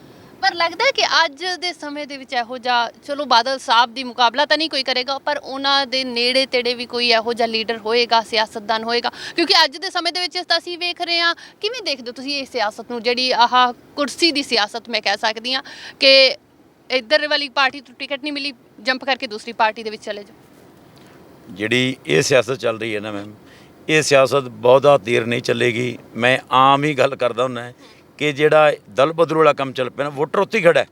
Speaker 2: ਪਰ ਲੱਗਦਾ ਕਿ ਅੱਜ ਦੇ ਸਮੇਂ ਦੇ ਵਿੱਚ ਇਹੋ ਜਿਹਾ, ਚਲੋ ਬਾਦਲ ਸਾਹਿਬ ਦੀ ਮੁਕਾਬਲਾ ਤਾਂ ਨਹੀਂ ਕੋਈ ਕਰੇਗਾ, ਪਰ ਉਹਨਾਂ ਦੇ ਨੇੜੇ ਤੇੜੇ ਵੀ ਕੋਈ ਇਹੋ ਜਿਹਾ ਲੀਡਰ ਹੋਏਗਾ, ਸਿਆਸਤਦਾਨ ਹੋਏਗਾ। ਕਿਉਂਕਿ ਅੱਜ ਦੇ ਸਮੇਂ ਦੇ ਵਿੱਚ ਤਾਂ ਅਸੀਂ ਵੇਖ ਰਹੇ ਹਾਂ, ਕਿਵੇਂ ਦੇਖਦੇ ਹੋ ਤੁਸੀਂ ਇਹ ਸਿਆਸਤ ਨੂੰ, ਜਿਹੜੀ ਆਹ ਕੁਰਸੀ ਦੀ ਸਿਆਸਤ ਮੈਂ ਕਹਿ ਸਕਦੀ ਹਾਂ ਕਿ ਇੱਧਰ ਵਾਲੀ ਪਾਰਟੀ ਤੋਂ ਟਿਕਟ ਨਹੀਂ ਮਿਲੀ, ਜੰਪ ਕਰਕੇ ਦੂਸਰੀ ਪਾਰਟੀ ਦੇ ਵਿੱਚ ਚਲੇ ਜਾਓ।
Speaker 1: ਜਿਹੜੀ ਇਹ ਸਿਆਸਤ ਚੱਲ ਰਹੀ ਹੈ ਨਾ ਮੈਮ ਇਹ ਸਿਆਸਤ ਬਹੁਤਾ ਦੇਰ ਨਹੀਂ ਚੱਲੇਗੀ। ਮੈਂ ਆਮ ਹੀ ਗੱਲ ਕਰਦਾ ਹੁੰਦਾ ਕਿ ਜਿਹੜਾ ਦਲ ਬਦਲੂ ਵਾਲਾ ਕੰਮ ਚੱਲ ਪਿਆ ਨਾ ਵੋਟਰ ਉੱਥੇ ਹੀ ਖੜਾ ਹੈ।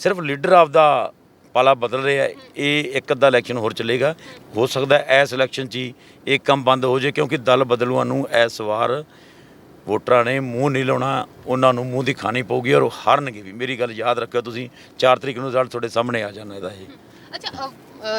Speaker 1: ਸਿਰਫ ਲੀਡਰ ਆਪਦਾ ਪਾਲਾ ਬਦਲ ਰਿਹਾ ਹੈ। ਇਹ ਇੱਕ ਅੱਧਾ ਇਲੈਕਸ਼ਨ ਹੋਰ ਚੱਲੇਗਾ। ਹੋ। ਸਕਦਾ ਇਸ ਇਲੈਕਸ਼ਨ 'ਚ ਇਹ ਕੰਮ ਬੰਦ ਹੋ ਜਾਏ ਕਿਉਂਕਿ ਦਲ ਬਦਲੂਆਂ ਨੂੰ ਇਸ ਵਾਰ ਵੋਟਰਾਂ ਨੇ ਮੂੰਹ ਨਹੀਂ ਲਾਉਣਾ ਉਹਨਾਂ ਨੂੰ ਮੂੰਹ ਦੀ ਖਾਣੀ ਪਊਗੀ ਔਰ ਉਹ ਹਾਰਨਗੇ ਵੀ। ਮੇਰੀ ਗੱਲ ਯਾਦ ਰੱਖਿਓ ਤੁਸੀਂ 4 ਤਰੀਕ ਨੂੰ ਰਿਜ਼ਲਟ ਤੁਹਾਡੇ ਸਾਹਮਣੇ ਆ ਜਾਣਾ ਇਹਦਾ ਇਹ।
Speaker 2: ਅੱਛਾ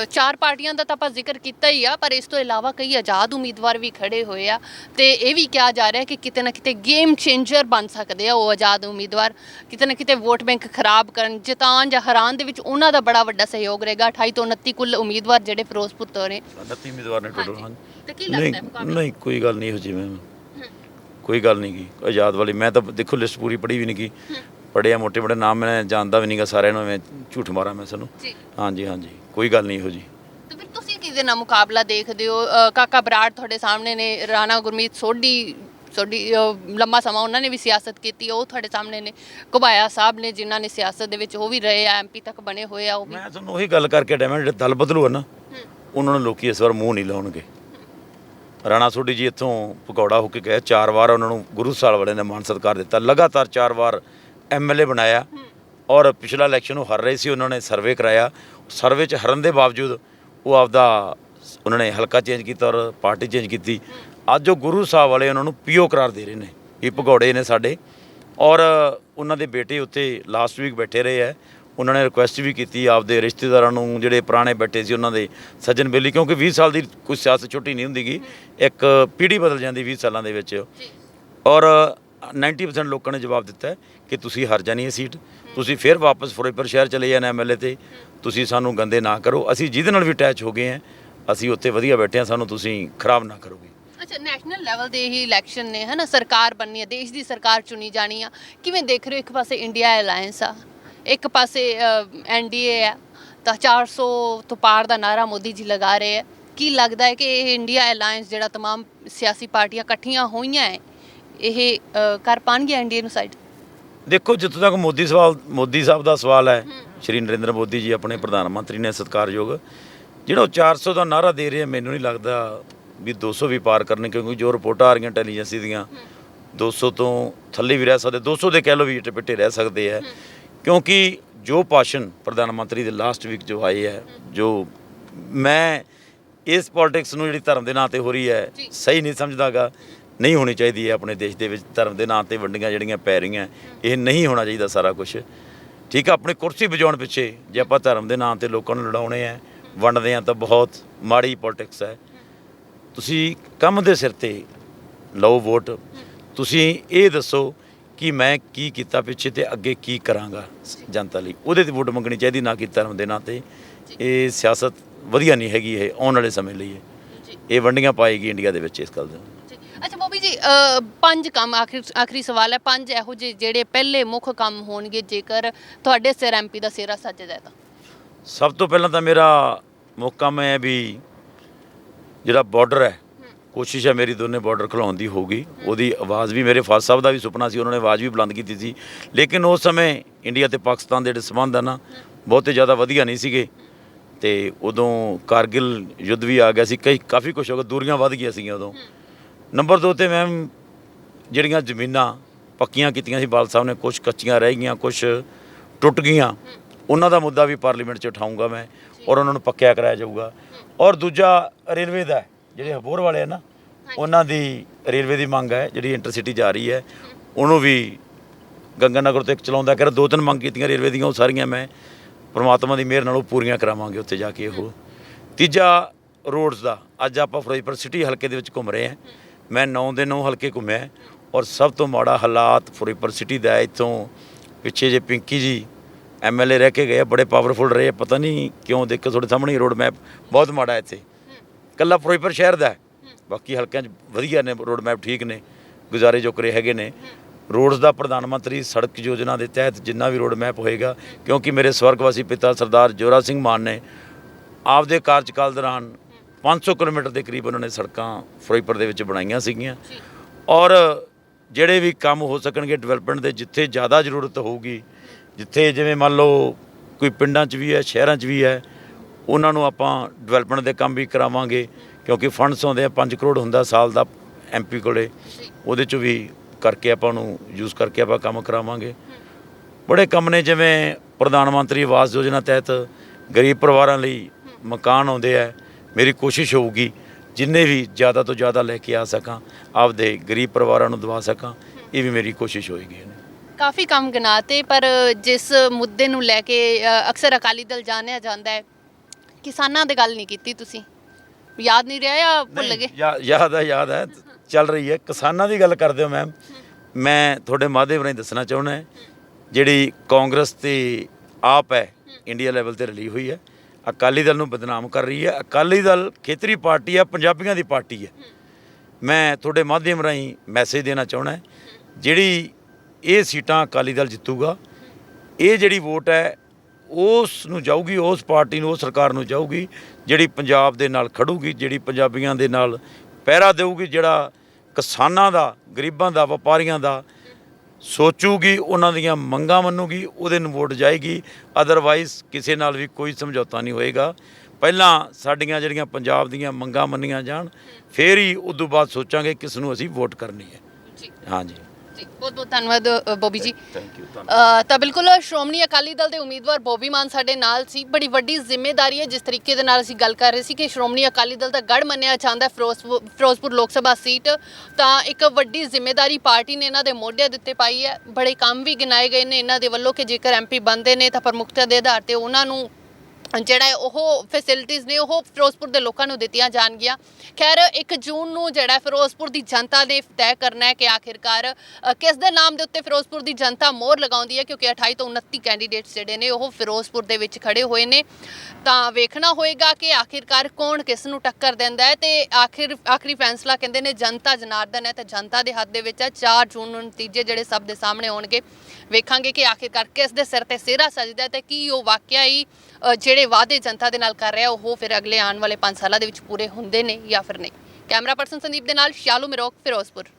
Speaker 2: ਚਾਰ ਪਾਰਟੀਆਂ ਦਾ ਤਾਂ ਆਪਾਂ ਜ਼ਿਕਰ ਕੀਤਾ ਹੀ ਆ ਪਰ ਇਸ ਤੋਂ ਇਲਾਵਾ ਕਈ ਆਜ਼ਾਦ ਉਮੀਦਵਾਰ ਵੀ ਖੜੇ ਹੋਏ ਆ। ਤੇ ਇਹ ਵੀ ਕਿਹਾ ਜਾ ਰਿਹਾ ਕਿ ਕਿਤੇ ਨਾ ਕਿਤੇ ਗੇਮ ਚੇਂਜਰ ਬਣ ਸਕਦੇ ਆ ਉਹ ਆਜ਼ਾਦ ਉਮੀਦਵਾਰ। ਕਿਤੇ ਨਾ ਕਿਤੇ ਵੋਟ ਬੈਂਕ ਖਰਾਬ ਕਰਨ ਜਿਤਾਨ ਜਾਂ ਹਰਾਨ ਦੇ ਵਿੱਚ ਉਹਨਾਂ ਦਾ ਬੜਾ ਵੱਡਾ ਸਹਿਯੋਗ ਰਹੇਗਾ। 28 ਤੋਂ 29 ਕੁੱਲ ਉਮੀਦਵਾਰ ਜਿਹੜੇ ਫਿਰੋਜ਼ਪੁਰ ਤੋਂ ਨੇ।
Speaker 1: 29 ਉਮੀਦਵਾਰ ਨੇ ਟੋਟਲ
Speaker 2: ਹਾਂਜੀ। ਤੇ ਕੀ ਲੱਗਦਾ ਹੈ ਮੁਕਾਬਲਾ?
Speaker 1: ਨਹੀਂ ਕੋਈ ਗੱਲ ਨਹੀਂ ਹੋ। ਜੀ ਕੋਈ ਗੱਲ ਨਹੀਂ ਕੀ ਆਜ਼ਾਦ ਵਾਲੀ ਮੈਂ ਤਾਂ ਦੇਖੋ ਲਿਸਟ ਪੂਰੀ ਪੜ੍ਹੀ ਵੀ ਨਹੀਂ ਕੀ ਪੜਿਆ ਮੋਟੇ ਮੋਟੇ ਨਾਮ ਮੈਂ ਜਾਣਦਾ ਵੀ ਨਹੀਂਗਾ ਸਾਰਿਆਂ ਨੂੰ ਮੈਂ ਝੂਠ ਮਾਰਾਂ ਮੈਂ ਸਾਨੂੰ। ਹਾਂਜੀ ਹਾਂਜੀ। ਕੋਈ ਗੱਲ ਨਹੀਂ ਇਹੋ ਜੀ।
Speaker 2: ਤੇ ਫਿਰ ਤੁਸੀਂ ਕੀ ਦੇ ਨਾਲ ਮੁਕਾਬਲਾ ਦੇਖਦੇ ਹੋ? ਅ, ਕਾਕਾ ਬਰਾੜ ਤੁਹਾਡੇ ਸਾਹਮਣੇ ਨੇ ਰਾਣਾ ਗੁਰਮੀਤ ਸੋਢੀ ਸੋਢੀ ਅ, ਲੰਮਾ ਸਮਾਂ ਉਹਨਾਂ ਨੇ ਵੀ ਸਿਆਸਤ ਕੀਤੀ ਉਹ ਤੁਹਾਡੇ ਸਾਹਮਣੇ ਨੇ। ਘੁਬਾਇਆ ਸਾਹਿਬ ਨੇ ਜਿਨ੍ਹਾਂ ਨੇ ਸਿਆਸਤ ਦੇ ਵਿੱਚ ਉਹ ਵੀ ਰਹੇ ਆ ਐਮਪੀ ਤੱਕ ਬਣੇ ਹੋਏ ਆ ਉਹ ਵੀ।
Speaker 1: ਮੈਂ ਤੁਹਾਨੂੰ ਉਹੀ ਗੱਲ ਕਰਕੇ ਡੈਮਾ ਜਿਹੜੇ ਦਲ ਬਦਲੂ ਨਾ ਉਹਨਾਂ ਨੂੰ ਲੋਕੀ ਇਸ ਵਾਰ ਮੂੰਹ ਨਹੀਂ ਲਾਉਣਗੇ। ਰਾਣਾ ਸੋਢੀ ਜੀ ਇੱਥੋਂ ਪਕੌੜਾ ਹੋ ਕੇ ਗਏ ਚਾਰ ਵਾਰ ਉਹਨਾਂ ਨੂੰ ਗੁਰੂ ਸਾਹਿਬ ਵਾਲੇ ਨੇ ਮਾਨ ਸਤਿਕਾਰ ਦਿੱਤਾ। ਲਗਾਤਾਰ ਚਾਰ ਵਾਰ ਐਮਐਲਏ ਬਣਾਇਆ। ਔਰ ਪਿਛਲਾ ਇਲੈਕਸ਼ਨ ਉਹ ਹਰ ਰਹੇ ਸੀ ਉਹਨਾਂ ਨੇ ਸਰਵੇ ਕਰਾਇਆ। ਸਰਵੇ 'ਚ ਹਰਨ ਦੇ ਬਾਵਜੂਦ ਉਹ ਆਪਦਾ ਉਹਨਾਂ ਨੇ ਹਲਕਾ ਚੇਂਜ ਕੀਤਾ ਔਰ ਪਾਰਟੀ ਚੇਂਜ ਕੀਤੀ। ਅੱਜ ਉਹ ਗੁਰੂ ਸਾਹਿਬ ਵਾਲੇ ਉਹਨਾਂ ਨੂੰ ਪੀਓ ਕਰਾਰ ਦੇ ਰਹੇ ਨੇ ਇਹ ਭਗੌੜੇ ਨੇ ਸਾਡੇ। ਔਰ ਉਹਨਾਂ ਦੇ ਬੇਟੇ ਉੱਥੇ ਲਾਸਟ ਵੀਕ ਬੈਠੇ ਰਹੇ ਹੈ ਉਹਨਾਂ ਨੇ ਰਿਕੁਐਸਟ ਵੀ ਕੀਤੀ ਆਪਦੇ ਰਿਸ਼ਤੇਦਾਰਾਂ ਨੂੰ ਜਿਹੜੇ ਪੁਰਾਣੇ ਬੈਠੇ ਸੀ ਉਹਨਾਂ ਦੇ ਸੱਜਣ ਬੇਲੀ ਕਿਉਂਕਿ 20 ਸਾਲ ਦੀ ਕੋਈ ਸਿਆਸਤ ਛੁੱਟੀ ਨਹੀਂ ਹੁੰਦੀਗੀ ਇੱਕ ਪੀੜ੍ਹੀ ਬਦਲ ਜਾਂਦੀ 20 ਸਾਲਾਂ ਦੇ ਵਿੱਚ। ਔਰ 90% ਲੋਕਾਂ ਨੇ ਜਵਾਬ ਦਿੱਤਾ ਕਿ ਤੁਸੀਂ ਹਾਰ ਜਾਣੀ ਹੈ ਸੀਟ। ਤੁਸੀਂ ਫਿਰ ਵਾਪਸ ਫਿਰੋਜ਼ਪੁਰ ਸ਼ਹਿਰ ਚਲੇ ਜਾਣਾ ਐਮਐਲਏ ਤੇ ਤੁਸੀਂ ਸਾਨੂੰ ਗੰਦੇ ਨਾ ਕਰੋ ਅਸੀਂ ਜਿਹਦੇ ਨਾਲ ਵੀ ਅਟੈਚ ਹੋ ਗਏ ਹਾਂ ਅਸੀਂ ਉੱਥੇ ਵਧੀਆ ਬੈਠੇ ਹਾਂ ਸਾਨੂੰ ਤੁਸੀਂ ਖਰਾਬ ਨਾ ਕਰੋਗੇ
Speaker 2: ਅੱਛਾ ਨੈਸ਼ਨਲ ਲੈਵਲ ਦੇ ਹੀ ਇਲੈਕਸ਼ਨ ਨੇ ਹਨਾ ਸਰਕਾਰ ਬਣਨੀ ਹੈ ਦੇਸ਼ ਦੀ ਸਰਕਾਰ ਚੁਣੀ ਜਾਣੀ ਆ ਕਿਵੇਂ ਦੇਖ ਰਹੇ ਹੋ ਇੱਕ ਪਾਸੇ ਇੰਡੀਆ ਅਲਾਈਅੰਸ ਆ ਇੱਕ ਪਾਸੇ ਐਨਡੀਏ ਆ ਤਾਂ 400 ਤੋਂ ਪਾਰ ਦਾ ਨਾਰਾ ਮੋਦੀ ਜੀ ਲਗਾ ਰਹੇ ਆ ਕੀ ਲੱਗਦਾ ਹੈ ਕਿ ਇਹ ਇੰਡੀਆ ਅਲਾਈਅੰਸ ਜਿਹੜਾ तमाम ਸਿਆਸੀ ਪਾਰਟੀਆਂ ਇਕੱਠੀਆਂ ਹੋਈਆਂ ਹੈ ਇਹ ਅ, ਕਰ ਪਾਣਗੇ ਐਨਡੀਏ ਨੂੰ ਸਾਈਡ
Speaker 1: ਦੇਖੋ ਜਿੱਥੋਂ ਤੱਕ ਮੋਦੀ ਸਵਾਲ ਮੋਦੀ ਸਾਹਿਬ ਦਾ ਸਵਾਲ ਹੈ ਸ਼੍ਰੀ ਨਰਿੰਦਰ ਮੋਦੀ ਜੀ ਆਪਣੇ ਪ੍ਰਧਾਨ ਮੰਤਰੀ ਨੇ ਸਤਿਕਾਰਯੋਗ ਜਿਹੜਾ ਉਹ 400 ਦਾ ਨਾਰਾ ਦੇ ਰਹੇ ਮੈਨੂੰ ਨਹੀਂ ਲੱਗਦਾ ਵੀ 200 ਵੀ ਪਾਰ ਕਰਨੇ ਕਿਉਂਕਿ ਜੋ ਰਿਪੋਰਟਾਂ ਆ ਰਹੀਆਂ ਇੰਟੈਲੀਜੈਂਸੀ ਦੀਆਂ 200 ਤੋਂ ਥੱਲੇ ਵੀ ਰਹਿ ਸਕਦੇ 200 ਦੇ ਕਹਿ ਲਓ ਵੀ ਟਪਿੱਟੇ ਰਹਿ ਸਕਦੇ ਆ ਕਿਉਂਕਿ ਜੋ ਭਾਸ਼ਣ ਪ੍ਰਧਾਨ ਮੰਤਰੀ ਦੇ ਲਾਸਟ ਵੀਕ ਜੋ ਆਏ ਹੈ ਜੋ ਮੈਂ ਇਸ ਪੋਲਿਟਿਕਸ ਨੂੰ ਜਿਹੜੀ ਧਰਮ ਦੇ ਨਾਂ ਤੇ ਹੋ ਰਹੀ ਹੈ। ਸਹੀ ਨਹੀਂ ਸਮਝਦਾਗਾ ਨਹੀਂ ਹੋਣੀ ਚਾਹੀਦੀ ਹੈ ਆਪਣੇ ਦੇਸ਼ ਦੇ ਵਿੱਚ ਧਰਮ ਦੇ ਨਾਂ ਤੇ ਵੰਡੀਆਂ ਜਿਹੜੀਆਂ ਪੈ ਰਹੀਆਂ ਇਹ ਨਹੀਂ ਹੋਣਾ ਚਾਹੀਦਾ ਸਾਰਾ ਕੁਝ ਠੀਕ ਆ ਆਪਣੀ ਕੁਰਸੀ ਬਚਾਉਣ ਪਿੱਛੇ ਜੇ ਆਪਾਂ ਧਰਮ ਦੇ ਨਾਂ ਤੇ ਲੋਕਾਂ ਨੂੰ ਲੜਾਉਣੇ ਆ ਵੰਡਦੇ ਆ ਤਾਂ ਬਹੁਤ ਮਾੜੀ ਪੋਲਿਟਿਕਸ ਹੈ। ਤੁਸੀਂ ਕੰਮ ਦੇ ਸਿਰ ਤੇ ਲਓ ਵੋਟ। ਤੁਸੀਂ ਇਹ ਦੱਸੋ ਕਿ ਮੈਂ ਕੀ ਕੀਤਾ ਪਿੱਛੇ ਤੇ ਅੱਗੇ ਕੀ ਕਰਾਂਗਾ ਜਨਤਾ ਲਈ। ਉਹਦੇ ਤੇ ਵੋਟ ਮੰਗਣੀ ਚਾਹੀਦੀ ਨਾ ਕਿ ਧਰਮ ਦੇ ਨਾਂ ਤੇ। ਇਹ ਸਿਆਸਤ ਵਧੀਆ ਨਹੀਂ ਹੈਗੀ ਇਹ ਆਉਣ ਵਾਲੇ ਸਮੇਂ ਲਈ। ਇਹ ਵੰਡੀਆਂ ਪਾਏਗੀ ਇੰਡੀਆ ਦੇ ਵਿੱਚ ਇਸ ਗੱਲ ਦੇ।
Speaker 2: ਅੱਛਾ ਬੋਬੀ ਜੀ ਅ, ਪੰਜ ਕੰਮ ਆਖਰੀ ਆਖਰੀ ਸਵਾਲ ਹੈ ਪੰਜ ਇਹੋ ਜਿਹੇ ਜਿਹੜੇ ਪਹਿਲੇ ਮੁੱਖ ਕੰਮ ਹੋਣਗੇ ਜੇਕਰ ਤੁਹਾਡੇ ਸਿਰ ਐਮਪੀ ਦਾ ਸਿਹਰਾ ਸੱਜ ਜਾਏ ਤਾਂ।
Speaker 1: ਸਭ ਤੋਂ ਪਹਿਲਾਂ ਤਾਂ ਮੇਰਾ ਮੌਕਾ ਮੈਂ ਵੀ ਜਿਹੜਾ ਬਾਰਡਰ ਹੈ ਕੋਸ਼ਿਸ਼ ਹੈ ਮੇਰੀ ਦੋਨੇ ਬਾਰਡਰ ਖਲਾਉਣ ਦੀ ਹੋਊਗੀ। ਉਹਦੀ ਆਵਾਜ਼ ਵੀ ਮੇਰੇ ਫਾਦਰ ਸਾਹਿਬ ਦਾ ਵੀ ਸੁਪਨਾ ਸੀ ਉਹਨਾਂ ਨੇ ਆਵਾਜ਼ ਵੀ ਬੁਲੰਦ ਕੀਤੀ ਸੀ। ਲੇਕਿਨ ਉਸ ਸਮੇਂ ਇੰਡੀਆ ਤੇ ਪਾਕਿਸਤਾਨ ਦੇ ਜਿਹੜੇ ਸੰਬੰਧ ਆ ਨਾ ਬਹੁਤੇ ਜ਼ਿਆਦਾ ਵਧੀਆ ਨਹੀਂ ਸੀਗੇ। ਤੇ ਉਦੋਂ ਕਾਰਗਿਲ ਯੁੱਧ ਵੀ ਆ ਗਿਆ ਸੀ ਕਈ ਕਾਫੀ ਕੁਝ ਹੋ ਗਿਆ ਦੂਰੀਆਂ ਵੱਧ ਗਈਆਂ ਸੀਗੀਆਂ ਉਦੋਂ। ਨੰਬਰ 2 ਤੇ ਮੈਮ ਜਿਹੜੀਆਂ ਜ਼ਮੀਨਾਂ ਪੱਕੀਆਂ ਕੀਤੀਆਂ ਸੀ ਬਾਲ ਸਾਹਿਬ ਨੇ ਕੁਝ ਕੱਚੀਆਂ ਰਹਿ ਗਈਆਂ ਕੁਝ ਟੁੱਟ ਗਈਆਂ ਉਹਨਾਂ ਦਾ ਮੁੱਦਾ ਵੀ ਪਾਰਲੀਮੈਂਟ 'ਚ ਉਠਾਊਂਗਾ ਮੈਂ ਔਰ ਉਹਨਾਂ ਨੂੰ ਪੱਕਿਆ ਕਰਾਇਆ ਜਾਊਗਾ। ਔਰ ਦੂਜਾ ਰੇਲਵੇ ਦਾ ਜਿਹੜੇ ਹਬੋਰ ਵਾਲੇ ਆ ਨਾ ਉਹਨਾਂ ਦੀ ਰੇਲਵੇ ਦੀ ਮੰਗ ਹੈ ਜਿਹੜੀ ਇੰਟਰਸਿਟੀ ਜਾ ਰਹੀ ਹੈ ਉਹਨੂੰ ਵੀ ਗੰਗਾਨਗਰ ਤੋਂ ਇੱਕ ਚਲਾਉਂਦਾ ਕਰ ਦੋ ਤਿੰਨ ਮੰਗ ਕੀਤੀਆਂ ਰੇਲਵੇ ਦੀਆਂ ਉਹ ਸਾਰੀਆਂ ਮੈਂ ਪ੍ਰਮਾਤਮਾ ਦੀ ਮਿਹਰ ਨਾਲ ਉਹ ਪੂਰੀਆਂ ਕਰਾਵਾਂਗੇ ਉੱਥੇ ਜਾ ਕੇ ਉਹ। ਤੀਜਾ ਰੋਡਸ ਦਾ ਅੱਜ ਆਪਾਂ ਫਿਰੋਜ਼ਪੁਰ ਸਿਟੀ ਹਲਕੇ ਦੇ ਵਿੱਚ ਘੁੰਮ ਰਹੇ ਹਾਂ। ਮੈਂ 9 ਦੇ 9 ਹਲਕੇ ਘੁੰਮਿਆ ਔਰ ਸਭ ਤੋਂ ਮਾੜਾ ਹਾਲਾਤ ਫਿਰੋਜ਼ਪੁਰ ਸਿਟੀ ਦਾ ਹੈ। ਇੱਥੋਂ ਪਿੱਛੇ ਜੇ ਪਿੰਕੀ ਜੀ ਐਮਐਲਏ ਰਹਿ ਕੇ ਗਏ ਬੜੇ ਪਾਵਰਫੁਲ ਰਹੇ ਪਤਾ ਨਹੀਂ ਕਿਉਂ ਦੇਖੋ ਤੁਹਾਡੇ ਸਾਹਮਣੇ ਰੋਡ ਮੈਪ ਬਹੁਤ ਮਾੜਾ ਇੱਥੇ ਕੱਲਾ ਫਿਰੋਜ਼ਪੁਰ ਸ਼ਹਿਰ ਦਾ ਬਾਕੀ ਹਲਕਿਆਂ 'ਚ ਵਧੀਆ ਨੇ ਰੋਡ ਮੈਪ ਠੀਕ ਨੇ, ਗੁਜ਼ਾਰੇ ਜੋਕਰੇ ਹੈਗੇ ਨੇ ਰੋਡਸ ਦਾ ਪ੍ਰਧਾਨ ਮੰਤਰੀ ਸੜਕ ਯੋਜਨਾ ਦੇ ਤਹਿਤ ਜਿੰਨਾ ਵੀ ਰੋਡ ਮੈਪ ਹੋਏਗਾ, ਕਿਉਂਕਿ ਮੇਰੇ ਸਵਰਗਵਾਸੀ ਪਿਤਾ ਸਰਦਾਰ ਜੋਰਾ ਸਿੰਘ ਮਾਨ ਨੇ ਆਪਦੇ ਕਾਰਜਕਾਲ ਦੌਰਾਨ 500 ਕਿਲੋਮੀਟਰ ਦੇ ਕਰੀਬ ਉਹਨਾਂ ਨੇ ਸੜਕਾਂ ਫਿਰੋਜ਼ਪੁਰ ਦੇ ਵਿੱਚ ਬਣਾਈਆਂ ਸੀਗੀਆਂ। ਔਰ ਜਿਹੜੇ ਵੀ ਕੰਮ ਹੋ ਸਕਣਗੇ ਡਿਵੈਲਪਮੈਂਟ ਦੇ ਜਿੱਥੇ ਜ਼ਿਆਦਾ ਜ਼ਰੂਰਤ ਹੋਊਗੀ ਜਿੱਥੇ ਜਿਵੇਂ ਮੰਨ ਲਓ ਕੋਈ ਪਿੰਡਾਂ 'ਚ ਵੀ ਹੈ ਸ਼ਹਿਰਾਂ 'ਚ ਵੀ ਹੈ ਉਹਨਾਂ ਨੂੰ ਆਪਾਂ ਡਿਵੈਲਪਮੈਂਟ ਦੇ ਕੰਮ ਵੀ ਕਰਾਵਾਂਗੇ ਕਿਉਂਕਿ ਫੰਡਸ ਆਉਂਦੇ ਆ 5 ਕਰੋੜ ਹੁੰਦਾ ਸਾਲ ਦਾ ਐਮਪੀ ਕੋਲੇ। ਉਹਦੇ 'ਚ ਵੀ ਕਰਕੇ ਆਪਾਂ ਨੂੰ ਯੂਜ਼ ਕਰਕੇ ਆਪਾਂ ਕੰਮ ਕਰਾਵਾਂਗੇ। ਬੜੇ ਕੰਮ ਨੇ ਜਿਵੇਂ ਪ੍ਰਧਾਨ ਮੰਤਰੀ ਆਵਾਸ ਯੋਜਨਾ ਤਹਿਤ ਗਰੀਬ ਪਰਿਵਾਰਾਂ ਲਈ ਮਕਾਨ ਆਉਂਦੇ ਆ ਮੇਰੀ ਕੋਸ਼ਿਸ਼ ਹੋਊਗੀ ਜਿੰਨੇ ਵੀ ਜ਼ਿਆਦਾ ਤੋਂ ਜ਼ਿਆਦਾ ਲੈ ਕੇ ਆ ਸਕਾਂ ਆਪਦੇ ਗਰੀਬ ਪਰਿਵਾਰਾਂ ਨੂੰ ਦਵਾ ਸਕਾਂ ਇਹ ਵੀ ਮੇਰੀ ਕੋਸ਼ਿਸ਼ ਹੋਏਗੀ
Speaker 2: ਕਾਫੀ ਕੰਮ ਗਿਨਾਤੇ ਪਰ ਜਿਸ ਮੁੱਦੇ ਨੂੰ ਲੈ ਕੇ ਅਕਸਰ ਅਕਾਲੀ ਦਲ ਜਾਣਿਆ ਜਾਂਦਾ ਹੈ ਕਿਸਾਨਾਂ ਦੀ ਗੱਲ ਨਹੀਂ ਕੀਤੀ ਤੁਸੀਂ। ਯਾਦ ਨਹੀਂ ਰਿਹਾ ਜਾਂ ਭੁੱਲ ਗਏ?
Speaker 1: ਯਾਦ ਹੈ ਯਾਦ ਹੈ ਚੱਲ ਰਹੀ ਹੈ। ਕਿਸਾਨਾਂ ਦੀ ਗੱਲ ਕਰਦੇ ਹੋ ਮੈਮ ਮੈਂ ਤੁਹਾਡੇ ਮਾਧਿਅਮ ਰਾਹੀਂ ਦੱਸਣਾ ਚਾਹੁੰਦਾ ਜਿਹੜੀ ਕਾਂਗਰਸ ਤੇ ਆਪ ਹੈ। ਇੰਡੀਆ ਲੈਵਲ ਤੇ ਰਲੀ ਹੋਈ ਹੈ ਅਕਾਲੀ ਦਲ ਨੂੰ ਬਦਨਾਮ ਕਰ ਰਹੀ ਹੈ। ਅਕਾਲੀ ਦਲ ਖੇਤਰੀ ਪਾਰਟੀ ਆ ਪੰਜਾਬੀਆਂ ਦੀ ਪਾਰਟੀ ਹੈ। ਮੈਂ ਤੁਹਾਡੇ ਮਾਧਿਅਮ ਰਾਹੀਂ ਮੈਸੇਜ ਦੇਣਾ ਚਾਹੁੰਦਾ ਜਿਹੜੀ ਇਹ ਸੀਟਾਂ ਅਕਾਲੀ ਦਲ ਜਿੱਤੂਗਾ, ਇਹ ਜਿਹੜੀ ਵੋਟ ਹੈ, ਉਸ ਨੂੰ ਜਾਊਗੀ, ਉਸ ਪਾਰਟੀ ਨੂੰ, ਉਸ ਸਰਕਾਰ ਨੂੰ ਜਾਊਗੀ, ਜਿਹੜੀ ਪੰਜਾਬ ਦੇ ਨਾਲ ਖੜੂਗੀ, ਜਿਹੜੀ ਪੰਜਾਬੀਆਂ ਦੇ ਨਾਲ ਪਹਿਰਾ ਦੇਊਗੀ, ਜਿਹੜਾ ਕਿਸਾਨਾਂ ਦਾ, ਗਰੀਬਾਂ ਦਾ, ਵਪਾਰੀਆਂ ਦਾ ਸੋਚੂਗੀ ਉਹਨਾਂ ਦੀਆਂ ਮੰਗਾਂ ਮੰਨੂਗੀ ਉਹਦੇ ਨੂੰ ਵੋਟ ਜਾਏਗੀ। ਅਦਰਵਾਈਜ਼ ਕਿਸੇ ਨਾਲ ਵੀ ਕੋਈ ਸਮਝੌਤਾ ਨਹੀਂ ਹੋਏਗਾ। ਪਹਿਲਾਂ ਸਾਡੀਆਂ ਜਿਹੜੀਆਂ ਪੰਜਾਬ ਦੀਆਂ ਮੰਗਾਂ ਮੰਨੀਆਂ ਜਾਣ ਫੇਰ ਹੀ ਉਦੋਂ ਬਾਅਦ ਸੋਚਾਂਗੇ ਕਿਸ ਨੂੰ ਅਸੀਂ ਵੋਟ ਕਰਨੀ ਹੈ। ਹਾਂਜੀ।
Speaker 2: ਬਹੁਤ ਬਹੁਤ ਧੰਨਵਾਦ ਅ, ਬੋਬੀ ਜੀ।
Speaker 1: ਥੈਂਕ ਯੂ
Speaker 2: ਅ, ਤਾਂ ਬਿਲਕੁਲ ਸ਼੍ਰੋਮਣੀ ਅਕਾਲੀ ਦਲ ਦੇ ਉਮੀਦਵਾਰ ਬੋਬੀ ਮਾਨ ਸਾਡੇ ਨਾਲ ਸੀ। ਬੜੀ ਵੱਡੀ ਜ਼ਿੰਮੇਵਾਰੀ ਹੈ ਜਿਸ ਤਰੀਕੇ ਦੇ ਨਾਲ ਅਸੀਂ ਗੱਲ ਕਰ ਰਹੇ ਸੀ ਕਿ ਸ਼੍ਰੋਮਣੀ ਅਕਾਲੀ ਦਲ ਦਾ ਗੜ ਮੰਨਿਆ ਜਾਂਦਾ ਹੈ ਫਿਰੋਜ਼ਪੁਰ ਫਿਰੋਜ਼ਪੁਰ ਲੋਕ ਸਭਾ ਸੀਟ। ਤਾਂ ਇੱਕ ਵੱਡੀ ਜ਼ਿੰਮੇਵਾਰੀ ਪਾਰਟੀ ਨੇ ਇਹਨਾਂ ਦੇ ਮੋਢਿਆਂ ਦੇ ਉੱਤੇ ਪਾਈ ਹੈ। ਬੜੇ ਕੰਮ ਵੀ ਗਿਣਾਏ ਗਏ ਨੇ ਇਹਨਾਂ ਦੇ ਵੱਲੋਂ ਕਿ ਜੇਕਰ ਐਮਪੀ ਬਣਦੇ ਨੇ ਤਾਂ ਪ੍ਰਮੁਖਤਾ ਦੇ ਆਧਾਰ ਤੇ ਉਹਨਾਂ ਨੂੰ ਜਿਹੜਾ ਉਹ ਫੈਸਿਲਿਟੀਆਂ ਨੇ, ਉਹ ਫਿਰੋਜ਼ਪੁਰ ਦੇ ਲੋਕਾਂ ਨੂੰ ਦਿੱਤੀਆਂ ਜਾਣਗੀਆਂ। ਖੈਰ 1 ਜੂਨ ਨੂੰ ਜਿਹੜਾ ਫਿਰੋਜ਼ਪੁਰ ਦੀ ਜਨਤਾ ਨੇ ਤੈਅ ਕਰਨਾ ਹੈ ਕਿ ਆਖਿਰਕਾਰ ਕਿਸ ਦੇ ਨਾਮ ਦੇ ਉੱਤੇ ਫਿਰੋਜ਼ਪੁਰ ਦੀ ਜਨਤਾ ਮੋਹਰ ਲਗਾਉਂਦੀ ਹੈ, ਕਿਉਂਕਿ 28 ਤੋਂ 29 ਕੈਂਡੀਡੇਟਸ ਜਿਹੜੇ ਨੇ, ਉਹ ਫਿਰੋਜ਼ਪੁਰ ਦੇ ਵਿੱਚ ਖੜੇ ਹੋਏ ਨੇ। ਤਾਂ ਵੇਖਣਾ ਹੋਏਗਾ ਕਿ ਆਖਿਰਕਾਰ ਕੌਣ ਕਿਸ ਨੂੰ ਟੱਕਰ ਦਿੰਦਾ ਹੈ ਤੇ ਆਖਿਰ, ਆਖਰੀ ਫੈਸਲਾ ਕਹਿੰਦੇ ਨੇ ਜਨਤਾ ਜਨਾਰਦਨ ਹੈ, ਤੇ ਜਨਤਾ ਦੇ ਹੱਥ ਦੇ ਵਿੱਚ ਹੈ। 4 ਜੂਨ ਨੂੰ ਨਤੀਜੇ ਜਿਹੜੇ ਸਭ ਦੇ ਸਾਹਮਣੇ ਆਉਣਗੇ। ਵੇਖਾਂਗੇ ਕਿ ਆਖਿਰਕਾਰ ਕਿਸ ਦੇ ਸਿਰ ਤੇ ਸਿਹਰਾ ਸਜਦਾ ਹੈ ਤੇ ਕੀ ਉਹ ਵਾਕਿਆ ਹੀ ਜਿਹੜੇ ਵਾਅਦੇ ਜਨਤਾ ਦੇ ਨਾਲ ਕਰ ਰਿਹਾ, ਉਹ ਫਿਰ ਅਗਲੇ ਆਉਣ ਵਾਲੇ 5 ਸਾਲਾਂ ਦੇ ਵਿੱਚ ਪੂਰੇ ਹੁੰਦੇ ਨੇ ਜਾਂ ਫਿਰ ਨਹੀਂ। ਕੈਮਰਾ ਪਰਸਨ ਸੰਦੀਪ ਦੇ ਨਾਲ ਸ਼ਾਲੂ ਮਿਰੋਕ, ਫਿਰੋਜ਼ਪੁਰ।